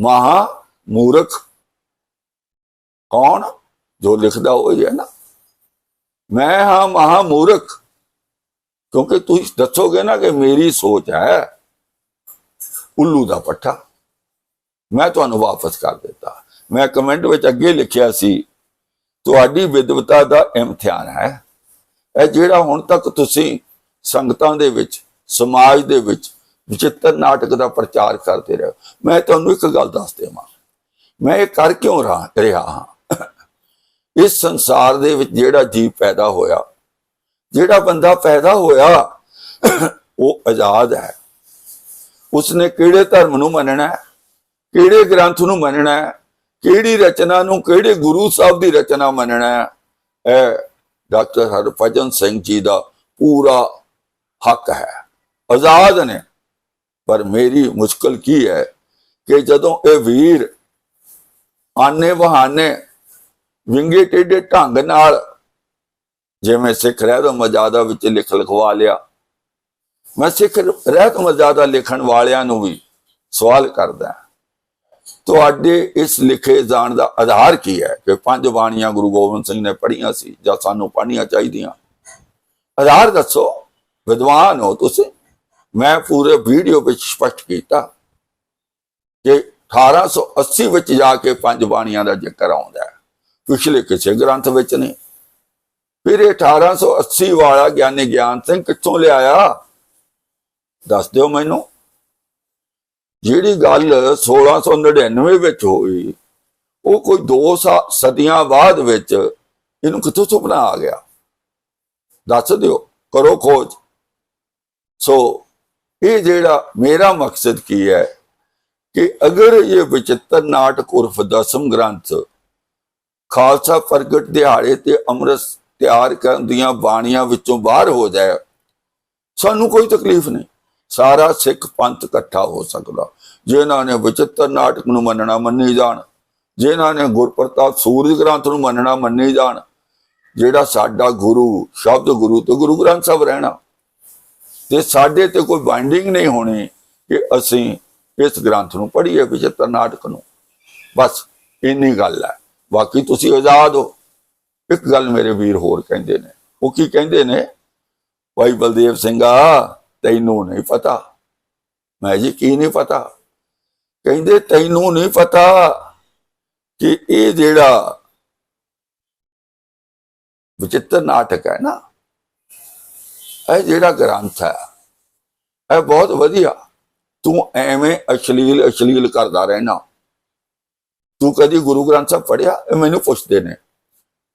ਮਹਾ ਮੂਰਖ ਕੌਣ? ਜੋ ਲਿਖਦਾ ਉਹ ਹੈ ਨਾ। ਮੈਂ ਹਾਂ ਮਹਾ ਮੂਰਖ। ਕਿਉਂਕਿ ਤੁਸੀਂ ਦੱਸੋਗੇ ਨਾ ਕਿ ਮੇਰੀ ਸੋਚ ਹੈ ਉੱਲੂ ਦਾ ਪੱਠਾ। ਮੈਂ ਤੁਹਾਨੂੰ ਵਾਪਸ ਕਰ ਦਿੱਤਾ। ਮੈਂ ਕਮੈਂਟ ਵਿੱਚ ਅੱਗੇ ਲਿਖਿਆ ਸੀ ਤੁਹਾਡੀ ਵਿਦਵਤਾ ਦਾ ਇਮਤਿਹਾਨ ਹੈ। ਇਹ ਜਿਹੜਾ ਹੁਣ ਤੱਕ ਤੁਸੀਂ ਸੰਗਤਾਂ ਦੇ ਵਿੱਚ, ਸਮਾਜ ਦੇ ਵਿੱਚ ਵਿਚਿੱਤਰ ਨਾਟਕ ਦਾ ਪ੍ਰਚਾਰ ਕਰਦੇ ਰਹੇ ਹੋ। ਮੈਂ ਤੁਹਾਨੂੰ ਇੱਕ ਗੱਲ ਦੱਸ ਦੇਵਾਂ। ਮੈਂ ਇਹ ਕਰ ਕਿਉਂ ਰਹਾ, ਰਿਹਾ ਹਾਂ? ਇਸ ਸੰਸਾਰ ਦੇ ਵਿੱਚ ਜਿਹੜਾ ਜੀਵ ਪੈਦਾ ਹੋਇਆ, ਜਿਹੜਾ ਬੰਦਾ ਪੈਦਾ ਹੋਇਆ, ਉਹ ਆਜ਼ਾਦ ਹੈ। ਉਸਨੇ ਕਿਹੜੇ ਧਰਮ ਨੂੰ ਮੰਨਣਾ ਹੈ? ਕਿਹੜੇ ਗ੍ਰੰਥ ਨੂੰ ਮੰਨਣਾ ਹੈ? ਕਿਹੜੀ ਰਚਨਾ ਨੂੰ ਕਿਹੜੇ ਗੁਰੂ ਸਾਹਿਬ ਦੀ ਰਚਨਾ ਮੰਨਣਾ ਹੈ? ਇਹ ਡਾਕਟਰ ਹਰਭਜਨ ਸਿੰਘ ਜੀ ਦਾ ਪੂਰਾ ਹੱਕ ਹੈ। ਆਜ਼ਾਦ ਨੇ। ਪਰ ਮੇਰੀ ਮੁਸ਼ਕਲ ਕੀ ਹੈ ਕਿ ਜਦੋਂ ਇਹ ਵੀਰ ਆਨੇ ਬਹਾਨੇ ਵਿੰਗੇ ਟੇਡੇ ਢੰਗ ਨਾਲ ਜਿਵੇਂ ਸਿੱਖ ਰਹਿਤ ਮਜਾਦਾ ਵਿੱਚ ਲਿਖ ਲਿਖਵਾ ਲਿਆ, ਮੈਂ ਸਿੱਖ ਰਹਿਤ ਮਜਾਦਾ ਲਿਖਣ ਵਾਲਿਆਂ ਨੂੰ ਵੀ ਸਵਾਲ ਕਰਦਾ ਤੁਹਾਡੇ ਇਸ ਲਿਖੇ ਜਾਣ ਦਾ ਆਧਾਰ ਕੀ ਹੈ ਕਿ ਪੰਜ ਬਾਣੀਆਂ ਗੁਰੂ ਗੋਬਿੰਦ ਸਿੰਘ ਨੇ ਪੜ੍ਹੀਆਂ ਸੀ ਜਾਂ ਸਾਨੂੰ ਪੜ੍ਹਨੀਆਂ ਚਾਹੀਦੀਆਂ? ਆਧਾਰ ਦੱਸੋ, ਵਿਦਵਾਨ ਹੋ ਤੁਸੀਂ। ਮੈਂ ਪੂਰੇ ਵੀਡੀਓ ਵਿੱਚ ਸਪਸ਼ਟ ਕੀਤਾ ਕਿ 1880 ਵਿੱਚ ਜਾ ਕੇ ਪੰਜ ਬਾਣੀਆਂ ਦਾ ਜ਼ਿਕਰ ਆਉਂਦਾ ਹੈ। ਪਿਛਲੇ ਕਿਸੇ ਗ੍ਰੰਥ ਵਿੱਚ ਨਹੀਂ। ਫਿਰ ਇਹ 1880 ਵਾਲਾ ਗਿਆਨੀ ਗਿਆਨ ਸਿੰਘ ਕਿੱਥੋਂ ਲਿਆਇਆ? ਦੱਸ ਦਿਓ ਮੈਨੂੰ। ਜਿਹੜੀ ਗੱਲ 1699 ਵਿੱਚ ਹੋਈ, ਉਹ ਕੋਈ 2 ਸਦੀਆਂ ਬਾਅਦ ਵਿੱਚ ਇਹਨੂੰ ਕਿੱਥੋਂ ਸੁਪਨਾ ਆ ਗਿਆ? ਦੱਸ ਦਿਓ, ਕਰੋ ਖੋਜ। ਸੋ ਇਹ ਜਿਹੜਾ ਮੇਰਾ ਮਕਸਦ ਕੀ ਹੈ ਕਿ ਅਗਰ ਇਹ ਵਿਚਿੱਤਰ ਨਾਟਕ ਉਰਫ ਦਸਮ ਗ੍ਰੰਥ ਖਾਲਸਾ ਪ੍ਰਗਟ ਦਿਹਾੜੇ ਤੇ ਅੰਮ੍ਰਿਤ ਤਿਆਰ ਕਰਨ ਦੀਆਂ ਬਾਣੀਆਂ ਵਿੱਚੋਂ ਬਾਹਰ ਹੋ ਜਾਏ, ਸਾਨੂੰ ਕੋਈ ਤਕਲੀਫ ਨਹੀਂ। ਸਾਰਾ ਸਿੱਖ ਪੰਥ ਇਕੱਠਾ ਹੋ ਸਕਦਾ। ਜਿਨ੍ਹਾਂ ਨੇ ਵਿਚਿੱਤਰ ਨਾਟਕ ਨੂੰ ਮੰਨਣਾ ਮੰਨੀ ਜਾਣ, ਜਿਨ੍ਹਾਂ ਨੇ ਗੁਰਪ੍ਰਤਾਪ ਸੂਰਜ ਗ੍ਰੰਥ ਨੂੰ ਮੰਨਣਾ ਮੰਨੀ ਜਾਣ, ਜਿਹੜਾ ਸਾਡਾ ਗੁਰੂ, ਸ਼ਬਦ ਗੁਰੂ ਤੇ ਗੁਰੂ ਗ੍ਰੰਥ ਸਾਹਿਬ ਰਹਿਣਾ। ਤੇ ਸਾਡੇ ਤੇ ਕੋਈ ਬਾਈਂਡਿੰਗ ਨਹੀਂ ਹੋਣੀ ਕਿ ਅਸੀਂ ਇਸ ਗ੍ਰੰਥ ਨੂੰ ਪੜ੍ਹੀਏ, ਵਿਚਿੱਤਰ ਨਾਟਕ ਨੂੰ। ਬਸ ਇੰਨੀ ਗੱਲ ਹੈ। ਬਾਕੀ ਤੁਸੀਂ ਆਜ਼ਾਦ ਹੋ। ਇੱਕ ਗੱਲ ਮੇਰੇ ਵੀਰ ਹੋਰ ਕਹਿੰਦੇ ਨੇ। ਉਹ ਕੀ ਕਹਿੰਦੇ ਨੇ? ਭਾਈ ਬਲਦੇਵ ਸਿੰਘਾ ਤੈਨੂੰ ਨਹੀਂ ਪਤਾ। ਮੈਂ ਜੀ ਕੀ ਨਹੀਂ ਪਤਾ? ਕਹਿੰਦੇ, ਤੈਨੂੰ ਨਹੀਂ ਪਤਾ ਕਿ ਇਹ ਜਿਹੜਾ ਵਿਚਿੱਤਰ ਨਾਟਕ ਹੈ ਨਾ, ਇਹ ਜਿਹੜਾ ਗ੍ਰੰਥ ਹੈ, ਇਹ ਬਹੁਤ ਵਧੀਆ। ਤੂੰ ਐਵੇਂ ਅਸ਼ਲੀਲ ਅਸ਼ਲੀਲ ਕਰਦਾ ਰਹਿਣਾ। ਤੂੰ ਕਦੀ ਗੁਰੂ ਗ੍ਰੰਥ ਸਾਹਿਬ ਪੜਿਆ ਇਹ ਮੈਨੂੰ ਪੁੱਛਦੇ ਨੇ।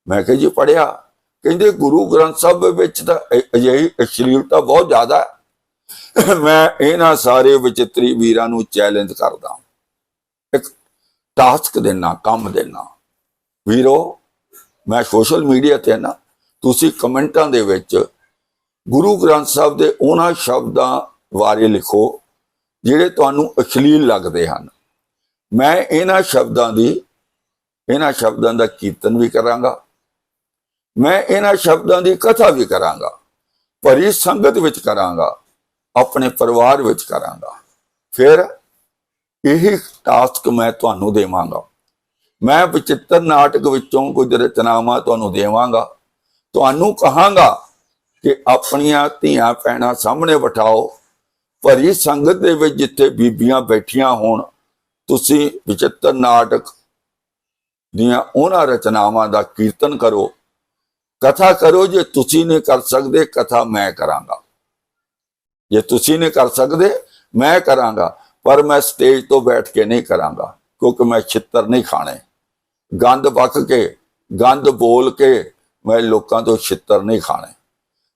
ਮੈਂ ਕਿਹਾ ਜੀ ਪੜਿਆ ਕਹਿੰਦੇ, ਗੁਰੂ ਗ੍ਰੰਥ ਸਾਹਿਬ ਵਿੱਚ ਤਾਂ ਅਜਿਹੀ ਅਸ਼ਲੀਲਤਾ ਬਹੁਤ ਜ਼ਿਆਦਾ ਹੈ। ਮੈਂ ਇਹਨਾਂ ਸਾਰੇ ਵਿਚਿਤਰੀ ਵੀਰਾਂ ਨੂੰ ਚੈਲੰਜ ਕਰਦਾ ਇੱਕ ਟਾਸਕ ਦੇਣਾ ਕੰਮ ਦੇਣਾ ਵੀਰੋ, ਮੈਂ ਸੋਸ਼ਲ ਮੀਡੀਆ ਤੇ ਨਾ, ਤੁਸੀਂ ਕਮੈਂਟਾਂ ਦੇ ਵਿੱਚ ਗੁਰੂ ਗ੍ਰੰਥ ਸਾਹਿਬ ਦੇ ਉਹਨਾਂ ਸ਼ਬਦਾਂ ਬਾਰੇ ਲਿਖੋ, ਜਿਹੜੇ ਤੁਹਾਨੂੰ ਅਸ਼ਲੀਲ ਲੱਗਦੇ ਹਨ। ਮੈਂ ਇਹਨਾਂ ਸ਼ਬਦਾਂ ਦੀ, ਇਹਨਾਂ ਸ਼ਬਦਾਂ ਦਾ ਕੀਰਤਨ ਵੀ ਕਰਾਂਗਾ। ਮੈਂ ਇਹਨਾਂ ਸ਼ਬਦਾਂ ਦੀ ਕਥਾ ਵੀ ਕਰਾਂਗਾ। ਭਰੀ ਸੰਗਤ ਵਿੱਚ ਕਰਾਂਗਾ। ਆਪਣੇ ਪਰਿਵਾਰ ਵਿੱਚ ਕਰਾਂਗਾ। ਫਿਰ ਇਹੀ ਟਾਸਕ ਮੈਂ ਤੁਹਾਨੂੰ ਦੇਵਾਂਗਾ। ਮੈਂ ਵਿਚਿੱਤਰ ਨਾਟਕ ਵਿੱਚੋਂ ਕੁਝ ਰਚਨਾਵਾਂ ਤੁਹਾਨੂੰ ਦੇਵਾਂਗਾ। ਤੁਹਾਨੂੰ ਕਹਾਂਗਾ ਕਿ ਆਪਣੀਆਂ ਧੀਆਂ ਭੈਣਾਂ ਸਾਹਮਣੇ ਬਿਠਾਓ। ਭਰੀ ਸੰਗਤ ਦੇ ਵਿੱਚ ਜਿੱਥੇ ਬੀਬੀਆਂ ਬੈਠੀਆਂ ਹੋਣ, ਤੁਸੀਂ ਵਿਚਿੱਤਰ ਨਾਟਕ ਦੀਆਂ ਉਹਨਾਂ ਰਚਨਾਵਾਂ ਦਾ ਕੀਰਤਨ ਕਰੋ। ਕਥਾ ਕਰੋ ਜੇ ਤੁਸੀਂ ਨਹੀਂ ਕਰ ਸਕਦੇ, ਕਥਾ ਮੈਂ ਕਰਾਂਗਾ। ਜੇ ਤੁਸੀਂ ਨਹੀਂ ਕਰ ਸਕਦੇ, ਮੈਂ ਕਰਾਂਗਾ, ਪਰ ਮੈਂ ਸਟੇਜ ਤੋਂ ਬੈਠ ਕੇ ਨਹੀਂ ਕਰਾਂਗਾ, ਕਿਉਂਕਿ ਮੈਂ ਛਿੱਤਰ ਨਹੀਂ ਖਾਣੇ। ਗੰਦ ਬਕ ਕੇ, ਗੰਦ ਬੋਲ ਕੇ ਮੈਂ ਲੋਕਾਂ ਤੋਂ ਛਿੱਤਰ ਨਹੀਂ ਖਾਣੇ।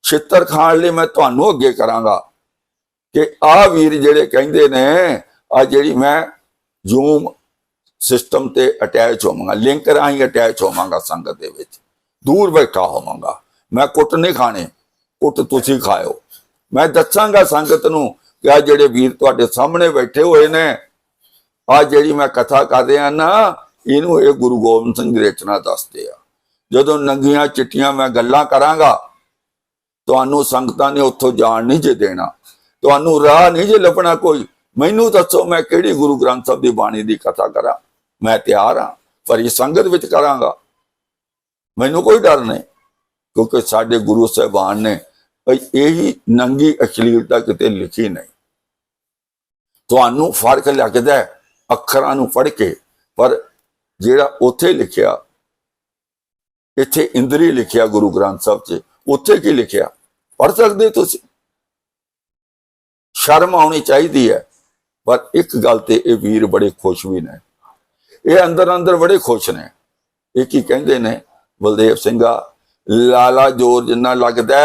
ਛਿੱਤਰ ਖਾਣ ਲਈ ਮੈਂ ਤੁਹਾਨੂੰ ਅੱਗੇ ਕਰਾਂਗਾ ਕਿ ਆ ਵੀਰ ਜਿਹੜੇ ਕਹਿੰਦੇ ਨੇ ਆ ਜਿਹੜੀ ਮੈਂ ਜ਼ੂਮ ਸਿਸਟਮ ਤੇ ਅਟੈਚ ਹੋਵਾਂਗਾ, ਲਿੰਕ ਰਾਹੀਂ ਅਟੈਚ ਹੋਵਾਂਗਾ ਸੰਗਤ ਦੇ ਵਿੱਚ। ਦੂਰ ਬੈਠਾ ਹੋਵਾਂਗਾ। ਮੈਂ ਕੁੱਟ ਨਹੀਂ ਖਾਣੇ, ਕੁੱਟ ਤੁਸੀਂ ਖਾਓ ਮੈਂ ਦੱਸਾਂਗਾ ਸੰਗਤ ਨੂੰ ਕਿ ਆ ਜਿਹੜੇ ਵੀਰ ਤੁਹਾਡੇ ਸਾਹਮਣੇ ਬੈਠੇ ਹੋਏ ਨੇ ਆ ਜਿਹੜੀ ਮੈਂ ਕਥਾ ਕਰ ਰਿਹਾ ਨਾ, ਇਹਨੂੰ ਇਹ ਗੁਰੂ ਗੋਬਿੰਦ ਸਿੰਘ ਦੀ ਰਚਨਾ ਦੱਸਦੇ ਆ। ਜਦੋਂ ਨੰਗੀਆਂ ਚਿੱਟੀਆਂ ਮੈਂ ਗੱਲਾਂ ਕਰਾਂਗਾ, ਤੁਹਾਨੂੰ ਸੰਗਤਾਂ ਨੇ ਉੱਥੋਂ ਜਾਣ ਨਹੀਂ ਜੇ ਦੇਣਾ। ਤੁਹਾਨੂੰ ਰਾਹ ਨਹੀਂ ਜੇ ਲੱਭਣਾ ਕੋਈ। ਮੈਨੂੰ ਦੱਸੋ ਮੈਂ ਕਿਹੜੀ ਗੁਰੂ ਗ੍ਰੰਥ ਸਾਹਿਬ ਦੀ ਬਾਣੀ ਦੀ ਕਥਾ ਕਰਾਂ? ਮੈਂ ਤਿਆਰ ਹਾਂ ਪਰ ਇਹ ਸੰਗਤ ਵਿੱਚ ਕਰਾਂਗਾ। ਮੈਨੂੰ ਕੋਈ ਡਰ ਨਹੀਂ, ਕਿਉਂਕਿ ਸਾਡੇ ਗੁਰੂ ਸਾਹਿਬਾਨ ਨੇ ਭਈ ਇਹੀ ਨੰਗੀ ਅਸ਼ਲੀਲਤਾ ਕਿਤੇ ਲਿਖੀ ਨਹੀਂ। ਤੁਹਾਨੂੰ ਫ਼ਰਕ ਲੱਗਦਾ ਅੱਖਰਾਂ ਨੂੰ ਪੜ੍ਹ ਕੇ, ਪਰ ਜਿਹੜਾ ਉੱਥੇ ਲਿਖਿਆ, ਇੱਥੇ ਇੰਦਰੀ ਲਿਖਿਆ ਗੁਰੂ ਗ੍ਰੰਥ ਸਾਹਿਬ 'ਚ, ਉੱਥੇ ਕੀ ਲਿਖਿਆ? ਪੜ੍ਹ ਸਕਦੇ ਤੁਸੀਂ? ਸ਼ਰਮ ਆਉਣੀ ਚਾਹੀਦੀ ਹੈ, ਪਰ ਇੱਕ ਗੱਲ ਤੇ ਇਹ ਵੀਰ ਬੜੇ ਖੁਸ਼ ਵੀ ਨੇ। ਇਹ ਅੰਦਰ ਅੰਦਰ ਬੜੇ ਖੁਸ਼ ਨੇ। ਇਹ ਕੀ ਕਹਿੰਦੇ ਨੇ? ਬਲਦੇਵ ਸਿੰਘਾ, ਲਾਲਾ ਜੋਰ ਜਿੰਨਾ ਲੱਗਦਾ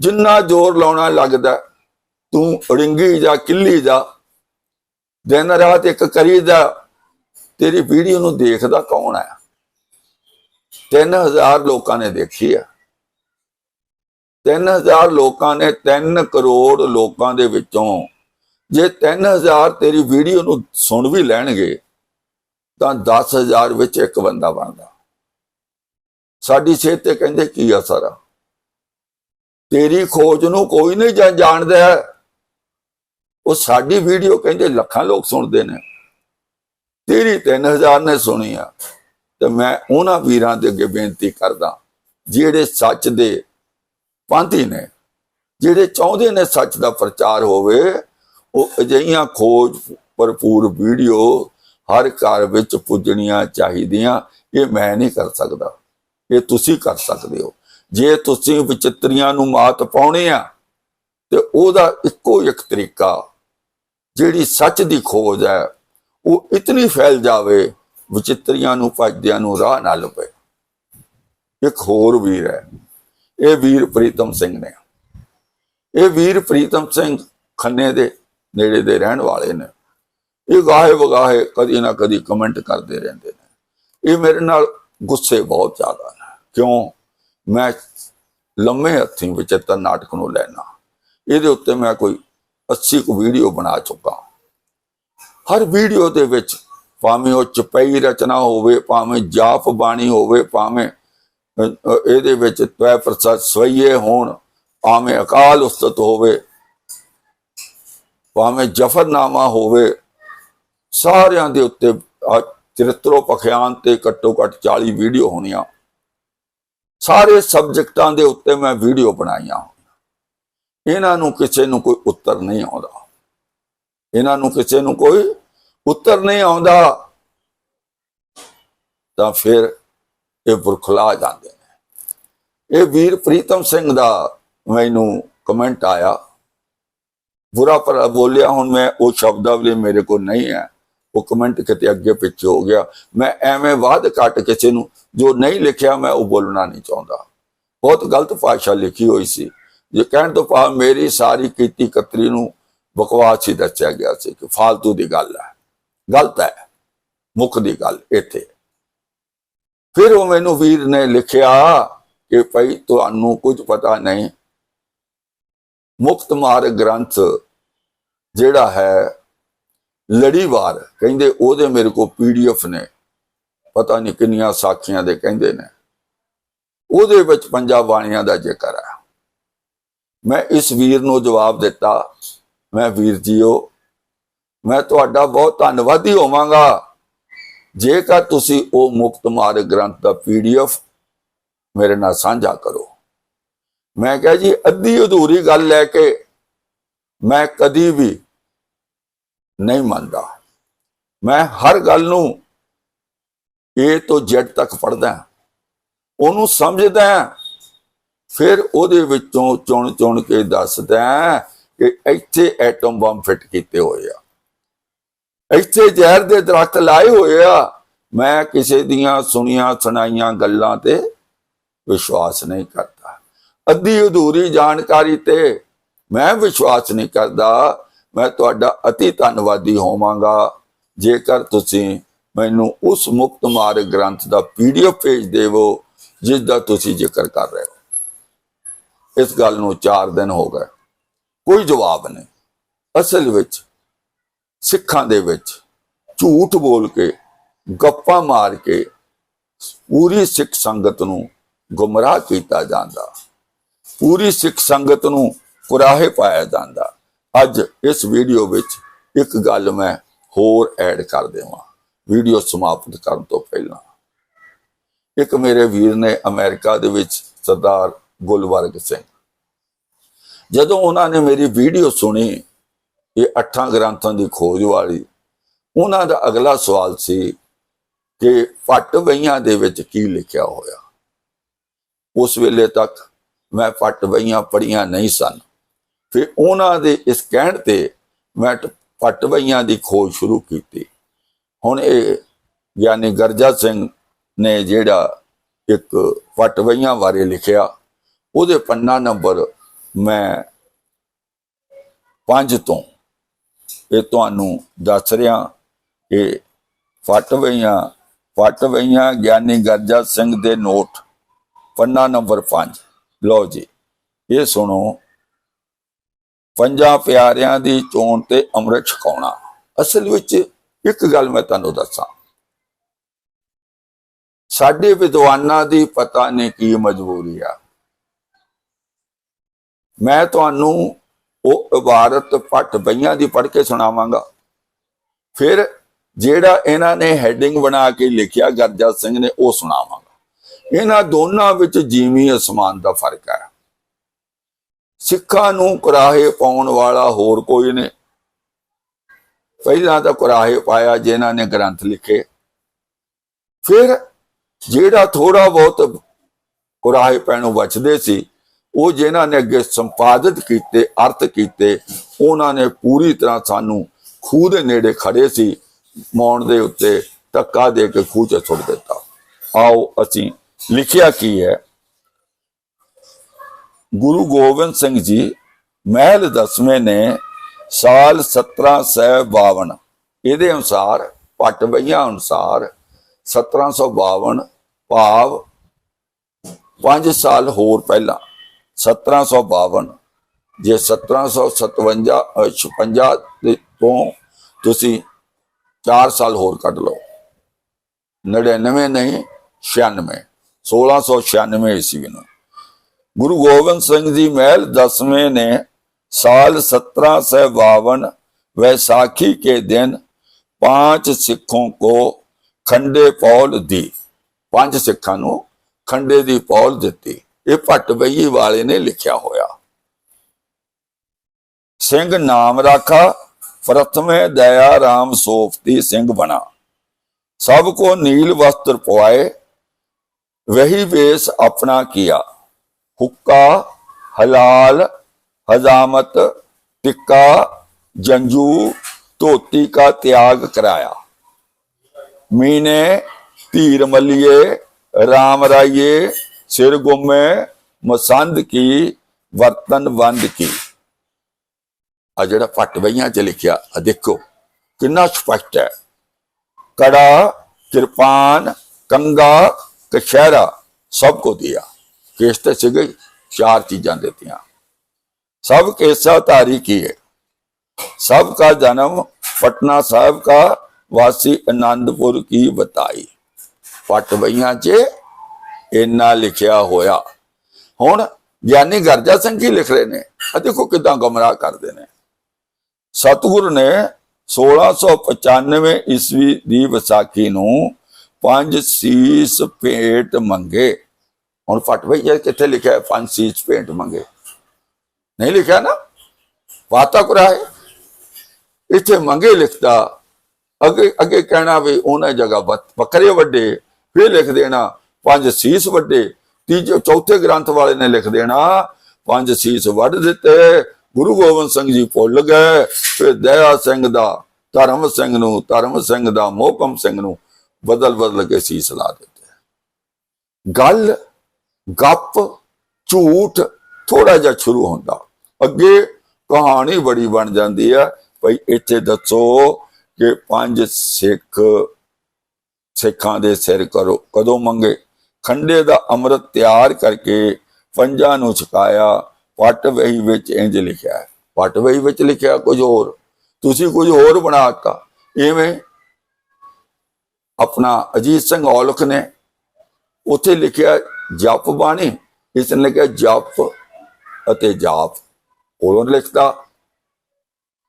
ਜਿੰਨਾ ਜ਼ੋਰ ਲਾਉਣਾ ਲੱਗਦਾ, ਤੂੰ ਰਿੰਗੀ ਜਾ, ਕਿੱਲੀ ਜਾ, ਦਿਨ ਰਾਤ ਇੱਕ ਕਰੀ ਜਾ ਤੇਰੀ ਵੀਡੀਓ ਨੂੰ ਦੇਖਦਾ ਕੌਣ ਹੈ? 3000 ਲੋਕਾਂ ਨੇ ਦੇਖੀ ਆ। 3000 ਲੋਕਾਂ ਨੇ 3 ਕਰੋੜ ਲੋਕਾਂ ਦੇ ਵਿੱਚੋਂ ਜੇ 3000 ਤੇਰੀ ਵੀਡੀਓ ਨੂੰ ਸੁਣ ਵੀ ਲੈਣਗੇ, ਤਾਂ 10000 ਵਿੱਚ ਇੱਕ ਬੰਦਾ ਬਣਦਾ। ਸਾਡੀ ਸਿਹਤ ਤੇ ਕਹਿੰਦੇ ਕੀ ਆ? ਸਾਰਾ ਤੇਰੀ ਖੋਜ ਨੂੰ ਕੋਈ ਨਹੀਂ ਜਾ- ਜਾਣਦਾ ਹੈ। ਉਹ ਸਾਡੀ ਵੀਡੀਓ ਕਹਿੰਦੇ ਲੱਖਾਂ ਲੋਕ ਸੁਣਦੇ ਨੇ। ਤੇਰੀ 3000 ਨੇ ਸੁਣੀ ਆ। ਤੇ ਮੈਂ ਉਹਨਾਂ ਵੀਰਾਂ ਦੇ ਅੱਗੇ ਬੇਨਤੀ ਕਰਦਾ, ਜਿਹੜੇ ਸੱਚ ਦੇ ਪਾਂਤੀ ਨੇ, ਜਿਹੜੇ ਚਾਹੁੰਦੇ ਨੇ ਸੱਚ ਦਾ ਪ੍ਰਚਾਰ ਹੋਵੇ, ਉਹ ਅਜਿਹੀਆਂ ਖੋਜ, ਭਰਪੂਰ ਵੀਡੀਓ ਹਰ ਘਰ ਵਿੱਚ ਪੁੱਜਣੀਆਂ ਚਾਹੀਦੀਆਂ। ਇਹ ਮੈਂ ਨਹੀਂ ਕਰ ਸਕਦਾ। ਇਹ ਤੁਸੀਂ ਕਰ ਸਕਦੇ ਹੋ। ਜੇ ਤੁਸੀਂ ਵਿਚਿਤਰੀਆਂ ਨੂੰ ਮਾਤ ਪਾਉਣੇ ਆ, ਤੇ ਉਹਦਾ ਇੱਕੋ ਇੱਕ ਤਰੀਕਾ, ਜਿਹੜੀ ਸੱਚ ਦੀ ਖੋਜ ਹੈ, ਉਹ ਇਤਨੀ ਫੈਲ ਜਾਵੇ, ਵਿਚਿਤਰੀਆਂ ਨੂੰ, ਭਜਦਿਆਂ ਨੂੰ ਰਾਹ ਨਾ ਲੱਭੇ। ਇੱਕ ਹੋਰ ਵੀਰ ਹੈ, ਇਹ ਵੀਰ ਪ੍ਰੀਤਮ ਸਿੰਘ ਨੇ। ਇਹ ਵੀਰ ਪ੍ਰੀਤਮ ਸਿੰਘ ਖੰਨੇ ਦੇ ਨੇੜੇ ਦੇ ਰਹਿਣ ਵਾਲੇ ਨੇ। ਇਹ ਗਾਹੇ ਵਗਾਹੇ ਕਦੀ ਨਾ ਕਦੀ ਕਮੈਂਟ ਕਰਦੇ ਰਹਿੰਦੇ ਨੇ। ਇਹ ਮੇਰੇ ਨਾਲ ਗੁੱਸੇ ਬਹੁਤ ਜ਼ਿਆਦਾ ਨੇ। ਕਿਉਂ? ਮੈਂ ਲੰਮੇ ਹੱਥੀਂ ਵਿਚਿੱਤਰ ਨਾਟਕ ਨੂੰ ਲੈਣਾ ਇਹਦੇ ਉੱਤੇ ਮੈਂ ਕੋਈ 80 ਕੁ ਵੀਡੀਓ ਬਣਾ ਚੁੱਕਾ। ਹਰ ਵੀਡੀਓ ਦੇ ਵਿੱਚ ਭਾਵੇਂ ਉਹ ਚਪਈ ਰਚਨਾ ਹੋਵੇ, ਭਾਵੇਂ ਜਾਪ ਬਾਣੀ ਹੋਵੇ, ਭਾਵੇਂ ਇਹਦੇ ਵਿੱਚ ਤਵੈ ਪ੍ਰਸਾਦ ਸਵਈਏ ਹੋਣ, ਭਾਵੇਂ ਅਕਾਲ ਉਸਤਤ ਹੋਵੇ, ਭਾਵੇਂ ਜਫਰਨਾਮਾ ਹੋਵੇ, ਸਾਰਿਆਂ ਦੇ ਉੱਤੇ ਆਹ ਚਰਿੱਤਰੋ ਪਖਿਆਨ ਤੇ ਘੱਟੋ ਘੱਟ 40 ਵੀਡੀਓ ਹੋਣੀਆਂ। ਸਾਰੇ ਸਬਜੈਕਟਾਂ ਦੇ ਉੱਤੇ ਮੈਂ ਵੀਡੀਓ ਬਣਾਈਆਂ ਇਹਨਾਂ ਨੂੰ ਕਿਸੇ ਨੂੰ ਕੋਈ ਉੱਤਰ ਨਹੀਂ ਆਉਂਦਾ। ਇਹਨਾਂ ਨੂੰ ਕਿਸੇ ਨੂੰ ਕੋਈ ਉੱਤਰ ਨਹੀਂ ਆਉਂਦਾ। ਤਾਂ ਫਿਰ ਇਹ ਬੁਰਖਲਾ ਜਾਂਦੇ ਨੇ। ਇਹ ਵੀਰ ਪ੍ਰੀਤਮ ਸਿੰਘ ਦਾ ਮੈਨੂੰ ਕਮੈਂਟ ਆਇਆ। ਬੁਰਾ ਪਰ ਬੋਲਿਆ, ਹੁਣ ਮੈਂ ਉਹ ਸ਼ਬਦਾਵਲੀ ਮੇਰੇ ਕੋਲ ਨਹੀਂ ਹੈ। ਉਹ ਕਮੈਂਟ ਕਿਤੇ ਅੱਗੇ ਪਿੱਛੇ ਹੋ ਗਿਆ, ਮੈਂ ਐਵੇਂ ਵਾਦ ਕੱਟ ਕਿਸੇ ਨੂੰ, ਜੋ ਨਹੀਂ ਲਿਖਿਆ ਮੈਂ ਉਹ ਬੋਲਣਾ ਨਹੀਂ ਚਾਹੁੰਦਾ। ਬਹੁਤ ਗਲਤ ਭਾਸ਼ਾ ਲਿਖੀ ਹੋਈ ਸੀ। ਜੇ ਕਹਿਣ ਤੋਂ ਭਾਵ ਮੇਰੀ ਸਾਰੀ ਕੀਤੀ ਕਤਰੀ ਨੂੰ ਬਕਵਾਸ ਹੀ ਦੱਸਿਆ ਗਿਆ ਸੀ ਕਿ ਫालतू ਦੀ ਗੱਲ ਹੈ। ਗਲਤ ਹੈ। ਮੁੱਖ ਦੀ ਗੱਲ ਇੱਥੇ। ਫਿਰ ਉਹ ਮੈਨੂੰ ਵੀਰ ਨੇ ਲਿਖਿਆ ਕਿ ਭਾਈ ਤੁਹਾਨੂੰ ਕੁਝ ਪਤਾ ਨਹੀਂ। ਮੁਕਤ ਮਾਰਗ ਗ੍ਰੰਥ ਜਿਹੜਾ ਹੈ ਲੜੀਵਾਰ ਕਹਿੰਦੇ ਉਹਦੇ ਮੇਰੇ ਕੋਲ ਪੀਡੀਐਫ ਨੇ। ਪਤਾ ਨਹੀਂ ਕਿੰਨੀਆਂ ਸਾਖੀਆਂ ਦੇ ਕਹਿੰਦੇ ਨੇ। ਉਹਦੇ ਵਿੱਚ ਪੰਜਾਬ ਬਾਣੀਆਂ ਦਾ ਜ਼ਿਕਰ ਹੈ ਮੈਂ ਇਸ ਵੀਰ ਨੂੰ ਜਵਾਬ ਦਿੱਤਾ, ਮੈਂ ਵੀਰ ਜੀਓ, ਮੈਂ ਤੁਹਾਡਾ ਬਹੁਤ ਧੰਨਵਾਦੀ ਹੋਵਾਂਗਾ। ਜੇਕਰ ਤੁਸੀਂ ਉਹ ਮੁਕਤ ਮਾਰਗ ਗ੍ਰੰਥ ਦਾ ਪੀਡੀਐਫ ਮੇਰੇ ਨਾਲ ਸਾਂਝਾ ਕਰੋ। ਮੈਂ ਕਿਹਾ ਜੀ, ਅੱਧੀ ਅਧੂਰੀ ਗੱਲ ਲੈ ਕੇ ਮੈਂ ਕਦੀ ਵੀ ਨਹੀਂ ਮੰਨਦਾ। ਮੈਂ ਹਰ ਗੱਲ ਨੂੰ ਏ ਤੋਂ ਜੈਡ ਤੱਕ ਪੜਦਾ ਉਹਨੂੰ ਸਮਝਦਾ ਫਿਰ ਉਹਦੇ ਵਿੱਚੋਂ ਚੁਣ ਚੁਣ ਕੇ ਦੱਸਦਾ ਕਿ ਇੱਥੇ ਐਟਮ ਬੰਬ ਫਿੱਟ ਕੀਤੇ ਹੋਏ ਆ। ਇੱਥੇ ਜ਼ਹਿਰ ਦੇ ਦਰਖਤ ਲਾਏ ਹੋਏ ਆ। ਮੈਂ ਕਿਸੇ ਦੀਆਂ ਸੁਣੀਆਂ ਸੁਣਾਈਆਂ ਗੱਲਾਂ ਤੇ ਵਿਸ਼ਵਾਸ ਨਹੀਂ ਕਰਦਾ। ਅੱਧੀ ਅਧੂਰੀ ਜਾਣਕਾਰੀ ਤੇ ਮੈਂ ਵਿਸ਼ਵਾਸ ਨਹੀਂ ਕਰਦਾ ਮੈਂ ਤੁਹਾਡਾ ਅਤੀ ਧੰਨਵਾਦੀ ਹੋਵਾਂਗਾ। ਜੇਕਰ ਤੁਸੀਂ ਮੈਨੂੰ ਉਸ ਮੁਕਤ ਮਾਰਗ ਗ੍ਰੰਥ ਦਾ ਪੀਡੀਐਫ ਭੇਜ ਦੇਵੋ, ਜਿਸ ਦਾ ਤੁਸੀਂ ਜ਼ਿਕਰ ਕਰ ਰਹੇ ਹੋ। ਇਸ ਗੱਲ ਨੂੰ 4 ਦਿਨ ਹੋ ਗਏ। ਕੋਈ ਜਵਾਬ ਨਹੀਂ। ਅਸਲ ਵਿੱਚ ਸਿੱਖਾਂ ਦੇ ਵਿੱਚ ਝੂਠ ਬੋਲ ਕੇ, ਗੱਪਾਂ ਮਾਰ ਕੇ, ਪੂਰੀ ਸਿੱਖ ਸੰਗਤ ਨੂੰ ਗੁੰਮਰਾਹ ਕੀਤਾ ਜਾਂਦਾ। ਪੂਰੀ ਸਿੱਖ ਸੰਗਤ ਨੂੰ ਕੁਰਾਹੇ ਪਾਇਆ ਜਾਂਦਾ। ਅੱਜ ਇਸ ਵੀਡੀਓ ਵਿੱਚ ਇੱਕ ਗੱਲ ਮੈਂ ਹੋਰ ਐਡ ਕਰ ਦੇਵਾਂ। ਵੀਡੀਓ ਸਮਾਪਤ ਕਰਨ ਤੋਂ ਪਹਿਲਾਂ। ਇੱਕ ਮੇਰੇ ਵੀਰ ਨੇ ਅਮਰੀਕਾ ਦੇ ਵਿੱਚ ਸਰਦਾਰ ਗੁਲਵਰਗ ਸਿੰਘ। ਜਦੋਂ ਉਹਨਾਂ ਨੇ ਮੇਰੀ ਵੀਡੀਓ ਸੁਣੀ, ਇਹ ਅੱਠਾਂ ਗ੍ਰੰਥਾਂ ਦੀ ਖੋਜ ਵਾਲੀ, ਉਹਨਾਂ ਦਾ ਅਗਲਾ ਸਵਾਲ ਸੀ ਕਿ ਫੱਟ ਵਈਆਂ ਦੇ ਵਿੱਚ ਕੀ ਲਿਖਿਆ ਹੋਇਆ? ਉਸ ਵੇਲੇ ਤੱਕ ਮੈਂ ਫੱਟ ਵਈਆਂ ਪੜੀਆਂ ਨਹੀਂ ਸਨ। ਫਿਰ ਉਹਨਾਂ ਦੇ ਇਸ ਕਹਿਣ ਤੇ ਮੈਂ ਟ- ਫੱਟ ਦੀ ਖੋਜ ਸ਼ੁਰੂ ਕੀਤੀ। ਹੁਣ ਇਹ ਗਿਆਨੀ ਗਰਜਾ ਸਿੰਘ ਨੇ ਜਿਹੜਾ ਇੱਕ ਫੱਟ ਬਾਰੇ ਲਿਖਿਆ, ਉਹਦੇ ਪੰਨਾ ਨੰਬਰ ਮੈਂ ਪੰਜ ਤੋਂ ਇਹ ਤੁਹਾਨੂੰ ਦੱਸ ਰਿਹਾ ਕਿ ਫੱਟ ਵਈਆਂ ਗਿਆਨੀ ਗਰਜਾ ਸਿੰਘ ਦੇ ਨੋਟ, ਪੰਨਾ ਨੰਬਰ 5 ਲਓ ਜੀ, ਇਹ ਸੁਣੋ। ਪੰਜਾਂ ਪਿਆਰਿਆਂ ਦੀ ਚੋਣ ਤੇ ਅੰਮ੍ਰਿਤ ਛਕਾਉਣਾ। ਅਸਲ ਵਿੱਚ ਇੱਕ ਗੱਲ ਮੈਂ ਤੁਹਾਨੂੰ ਦੱਸਾਂ। ਸਾਡੇ ਵਿਦਵਾਨਾਂ ਦੀ ਪਤਾ ਨਹੀਂ ਕੀ ਮਜਬੂਰੀ ਆ। ਮੈਂ ਤੁਹਾਨੂੰ ਉਹ ਇਬਾਰਤ ਪੱਟ ਬਈਆਂ ਦੀ ਪੜ੍ਹ ਕੇ ਸੁਣਾਵਾਂਗਾ। ਫਿਰ ਜਿਹੜਾ ਇਹਨਾਂ ਨੇ ਹੈਡਿੰਗ ਬਣਾ ਕੇ ਲਿਖਿਆ, ਗਰਜਾ ਸਿੰਘ ਨੇ ਉਹ ਸੁਣਾਵਾਂਗਾ। ਇਹਨਾਂ ਦੋਨਾਂ ਵਿੱਚ ਜੀਵੀ ਅਸਮਾਨ ਦਾ ਫ਼ਰਕ ਹੈ ਸਿੱਖਾਂ ਨੂੰ ਕੁਰਾਹੇ ਪਾਉਣ ਵਾਲਾ ਹੋਰ ਕੋਈ ਨਹੀਂ ਪਹਿਲਾਂ ਤਾਂ ਕੁਰਾਹੇ ਪਾਇਆ ਜਿਨ੍ਹਾਂ ਨੇ ਗ੍ਰੰਥ ਲਿਖੇ। ਫਿਰ ਜਿਹੜਾ ਥੋੜਾ ਬਹੁਤ ਕੁਰਾਹੇ ਪੈਣੋਂ ਬਚਦੇ ਸੀ, ਉਹ ਜਿਨ੍ਹਾਂ ਨੇ ਅੱਗੇ ਸੰਪਾਦਿਤ ਕੀਤੇ, ਅਰਥ ਕੀਤੇ, ਉਹਨਾਂ ਨੇ ਪੂਰੀ ਤਰ੍ਹਾਂ ਸਾਨੂੰ ਖੂਹ ਦੇ ਨੇੜੇ ਖੜੇ ਸੀ, ਮੌਣ ਦੇ ਉੱਤੇ ਧੱਕਾ ਦੇ ਕੇ ਖੂਹ 'ਚ ਸੁੱਟ ਦਿੱਤਾ। ਆਓ ਅਸੀਂ ਲਿਖਿਆ ਕੀ ਹੈ? ਗੁਰੂ ਗੋਬਿੰਦ ਸਿੰਘ ਜੀ ਮਹਿਲ ਦਸਵੇਂ ਨੇ ਸਾਲ 1752 ਇਹਦੇ ਅਨੁਸਾਰ ਪੱਟ ਬਈਆਂ ਅਨੁਸਾਰ 1752 ਭਾਵ 5 ਸਾਲ ਹੋਰ ਪਹਿਲਾਂ 1752 ਜੇ 1757 ਅ, 56 ਦੇ ਤੋਂ ਤੁਸੀਂ 4 ਸਾਲ ਹੋਰ ਕੱਢ ਲਓ। 99 ਨਹੀਂ 96 1696 ਈਸਵੀ ਨੂੰ। ਗੁਰੂ ਗੋਬਿੰਦ ਸਿੰਘ ਜੀ ਮਹਿਲ ਦਸਵੇਂ ਨੇ ਸਾਲ 1752 वैसाखी के दिन पांच सिखों को ਖੰਡੇ ਪੌਲ ਦੀ ਪੰਜ ਸਿੱਖਾਂ ਨੂੰ ਖੰਡੇ ਦੀ ਪੌਲ ਦਿੱਤੀ ਇਹ ਭੱਟ ਬਈ ਵਾਲੇ ਨੇ ਲਿਖਿਆ ਹੋਇਆ ਸਿੰਘ ਨਾਮ ਰਾਖਾ ਪ੍ਰਥਮੇ ਦਇਆ ਰਾਮ ਸੋਫਤੀ ਸਿੰਘ ਬਣਾ ਸਭ ਕੋ नील वस्त्र पवाए वही वेश अपना किया हुक्का हलाल हजामत टिक्का जंजू धोती का त्याग कराया मीने तीर मलिए राम राइये सिर गुमे मसंद की ਵਰਤਨ ਵੰਦ ਕੀ ਆ ਜਿਹੜਾ ਫੱਟ ਬਈਆਂ ਚ ਲਿਖਿਆ ਆ ਦੇਖੋ ਕਿੰਨਾ ਸਪਸ਼ਟ ਹੈ ਕੜਾ ਕਿਰਪਾਨ ਕੰਗਾ ਕਸ਼ਹਿਰਾ ਸਭ ਕੋ ਦਿਆ ਕੇਸ ਤੇ ਚਾਰ ਚੀਜ਼ਾਂ ਦਿੱਤੀਆਂ। ਸਭ ਕੇਸਾ ਧਾਰੀ ਕੀ ਹੈ? ਸਭ ਦਾ ਜਨਮ ਪਟਨਾ ਸਾਹਿਬ ਦਾ ਵਾਸੀ ਆਨੰਦਪੁਰ ਕੀ ਬਤਾਈ? ਪਟਵਈਆਂ 'ਚ ਇੰਨਾ ਲਿਖਿਆ ਹੋਇਆ। ਹੁਣ ਗਿਆਨੀ ਗਰਜਾ ਸਿੰਘ ਕੀ ਲਿਖ ਰਹੇ ਨੇ? ਆ ਦੇਖੋ ਕਿਦਾਂ ਗਮਰਾਹ ਕਰਦੇ ਨੇ। ਸਤਗੁਰ ਨੇ 1695 ਈਸਵੀ ਦੀ ਵਿਸਾਖੀ ਨੂੰ ਪੰਜ ਸੀਸ ਪੇਟ ਮੰਗੇ। ਹੁਣ ਫਟ ਬਈਆ ਕਿੱਥੇ ਲਿਖਿਆ ਹੈ, ਪੰਜ ਸੀਸ ਭੇਟ ਮੰਗੇ। ਨਹੀਂ ਲਿਖਿਆ ਨਾ? ਵਾਤਾ ਕੁਰਾਏ ਇੱਥੇ ਮੰਗੇ ਲਿਖਦਾ ਅੱਗੇ ਅੱਗੇ ਕਹਿਣਾ ਵੀ ਉਹਨਾਂ ਜਗ੍ਹਾ ਬੱਤ- ਬੱਕਰੇ ਵੱਡੇ, ਫਿਰ ਲਿਖ ਦੇਣਾ, ਪੰਜ ਸੀਸ ਵੱਡੇ। ਤੀਜੇ, ਚੌਥੇ ਗ੍ਰੰਥ ਵਾਲੇ ਨੇ ਲਿਖ ਦੇਣਾ, ਪੰਜ ਸੀਸ ਵੱਢ ਦਿੱਤੇ। ਗੁਰੂ ਗੋਬਿੰਦ ਸਿੰਘ ਜੀ ਭੁੱਲ ਗਏ। ਫਿਰ ਦਇਆ ਸਿੰਘ ਦਾ, ਧਰਮ ਸਿੰਘ ਨੂੰ, ਧਰਮ ਸਿੰਘ ਦਾ, ਮੋਹਕਮ ਸਿੰਘ ਨੂੰ ਬਦਲ ਬਦਲ ਕੇ ਸੀਸ ਲਾ ਦਿੱਤੇ। ਗੱਲ ਗੱਪ, ਝੂਠ ਥੋੜਾ ਜਿਹਾ ਸ਼ੁਰੂ ਹੁੰਦਾ। ਅੱਗੇ ਕਹਾਣੀ ਬੜੀ ਬਣ ਜਾਂਦੀ ਹੈ ਭਈ ਇੱਥੇ ਦੱਸੋ ਕਿ ਪੰਜ ਸਿੱਖ, ਸਿੱਖਾਂ ਦੇ ਸਿਰ ਕਰੋ, ਕਦੋਂ ਮੰਗੇ? ਖੰਡੇ ਦਾ ਅੰਮ੍ਰਿਤ ਤਿਆਰ ਕਰਕੇ ਪੰਜਾਂ ਨੂੰ ਛਕਾਇਆ। ਪਟ ਵਹੀ ਵਿੱਚ ਇੰਜ ਲਿਖਿਆ। ਹੈ ਪਟ ਵਹੀ ਵਿੱਚ ਲਿਖਿਆ ਕੁਝ ਹੋਰ। ਤੁਸੀਂ ਕੁਝ ਹੋਰ ਬਣਾਤਾ ਐਵੇਂ ਆਪਣਾ ਅਜੀਤ ਸਿੰਘ ਔਲਖ ਨੇ ਉੱਥੇ ਲਿਖਿਆ ਜਪ ਬਾਣੀ ਇਸ ਨੇ ਲਿਖਿਆ ਜਪ ਅਤੇ ਜਾਪ ਉਦੋਂ ਲਿਖਦਾ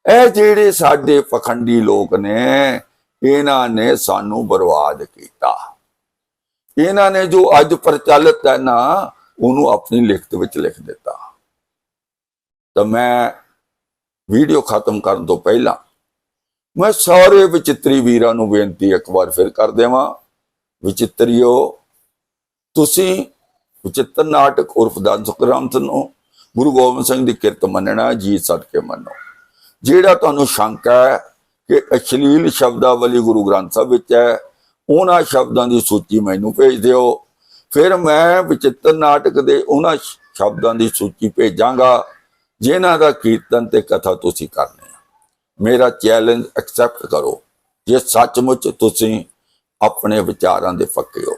ਇਹ ਜਿਹੜੇ ਸਾਡੇ ਪਖੰਡੀ ਲੋਕ ਨੇ, ਇਹਨਾਂ ਨੇ ਸਾਨੂੰ ਬਰਬਾਦ ਕੀਤਾ। ਇਹਨਾਂ ਨੇ ਜੋ ਅੱਜ ਪ੍ਰਚਲਿਤ ਹੈ ਨਾ, ਉਹਨੂੰ ਆਪਣੀ ਲਿਖਤ ਵਿੱਚ ਲਿਖ ਦਿੱਤਾ। ਤਾਂ ਮੈਂ ਵੀਡੀਓ ਖਤਮ ਕਰਨ ਤੋਂ ਪਹਿਲਾਂ, ਮੈਂ ਸਾਰੇ ਵਿਚਿਤਰੀ ਵੀਰਾਂ ਨੂੰ ਬੇਨਤੀ ਇੱਕ ਵਾਰ ਫਿਰ ਕਰ ਦੇਵਾਂ। ਵਿਚਿਤਰੀਓ ਤੁਸੀਂ ਵਿਚਿਤਰ ਨਾਟਕ ਉਰਫ ਦਾਨ ਸੁਖਰਾਮ ਨੂੰ ਗੁਰੂ ਗੋਬਿੰਦ ਸਿੰਘ ਦੀ ਕਿਰਤ ਮੰਨਣਾ ਜੀ ਕੇ ਮੰਨੋ। ਜਿਹੜਾ ਤੁਹਾਨੂੰ ਸ਼ੰਕਾ ਹੈ ਕਿ ਅਸ਼ਲੀਲ ਸ਼ਬਦਾਵਲੀ ਗੁਰੂ ਗ੍ਰੰਥ ਸਾਹਿਬ ਵਿੱਚ ਹੈ, ਉਹਨਾਂ ਸ਼ਬਦਾਂ ਦੀ ਸੂਚੀ ਮੈਨੂੰ ਭੇਜ ਦਿਓ। ਫਿਰ ਮੈਂ ਵਿਚਿੱਤਰ ਨਾਟਕ ਦੇ ਉਹਨਾਂ ਸ਼ਬਦਾਂ ਦੀ ਸੂਚੀ ਭੇਜਾਂਗਾ, ਜਿਨ੍ਹਾਂ ਦਾ ਕੀਰਤਨ ਤੇ ਕਥਾ ਤੁਸੀਂ ਕਰਨੀ ਹੈ। ਮੇਰਾ ਚੈਲੰਜ ਐਕਸੈਪਟ ਕਰੋ। ਜੇ ਸੱਚਮੁੱਚ ਤੁਸੀਂ ਆਪਣੇ ਵਿਚਾਰਾਂ ਦੇ ਪੱਕੇ ਹੋ।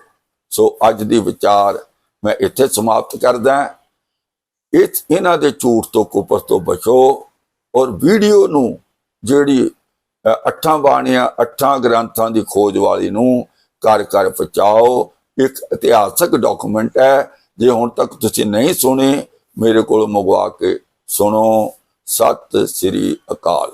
ਸੋ ਅੱਜ ਦੀ ਵਿਚਾਰ ਮੈਂ ਇੱਥੇ ਸਮਾਪਤ ਕਰਦਾ ਹਾਂ। ਇਹਨਾਂ ਦੇ ਝੂਠ ਤੋਂ ਕੁਪਰ ਤੋਂ ਬਚੋ ਔਰ ਵੀਡੀਓ ਨੂੰ ਜਿਹੜੀ ਅੱਠਾਂ ਬਾਣੀਆਂ, ਅੱਠਾਂ ਗ੍ਰੰਥਾਂ ਦੀ ਖੋਜ ਵਾਲੀ ਨੂੰ ਘਰ ਘਰ ਪਹੁੰਚਾਓ। ਇੱਕ ਇਤਿਹਾਸਕ ਡਾਕੂਮੈਂਟ ਹੈ। ਜੇ ਹੁਣ ਤੱਕ ਤੁਸੀਂ ਨਹੀਂ ਸੁਣੇ, ਮੇਰੇ ਕੋਲ ਮੰਗਵਾ ਕੇ ਸੁਣੋ। ਸਤਿ ਸ੍ਰੀ ਅਕਾਲ।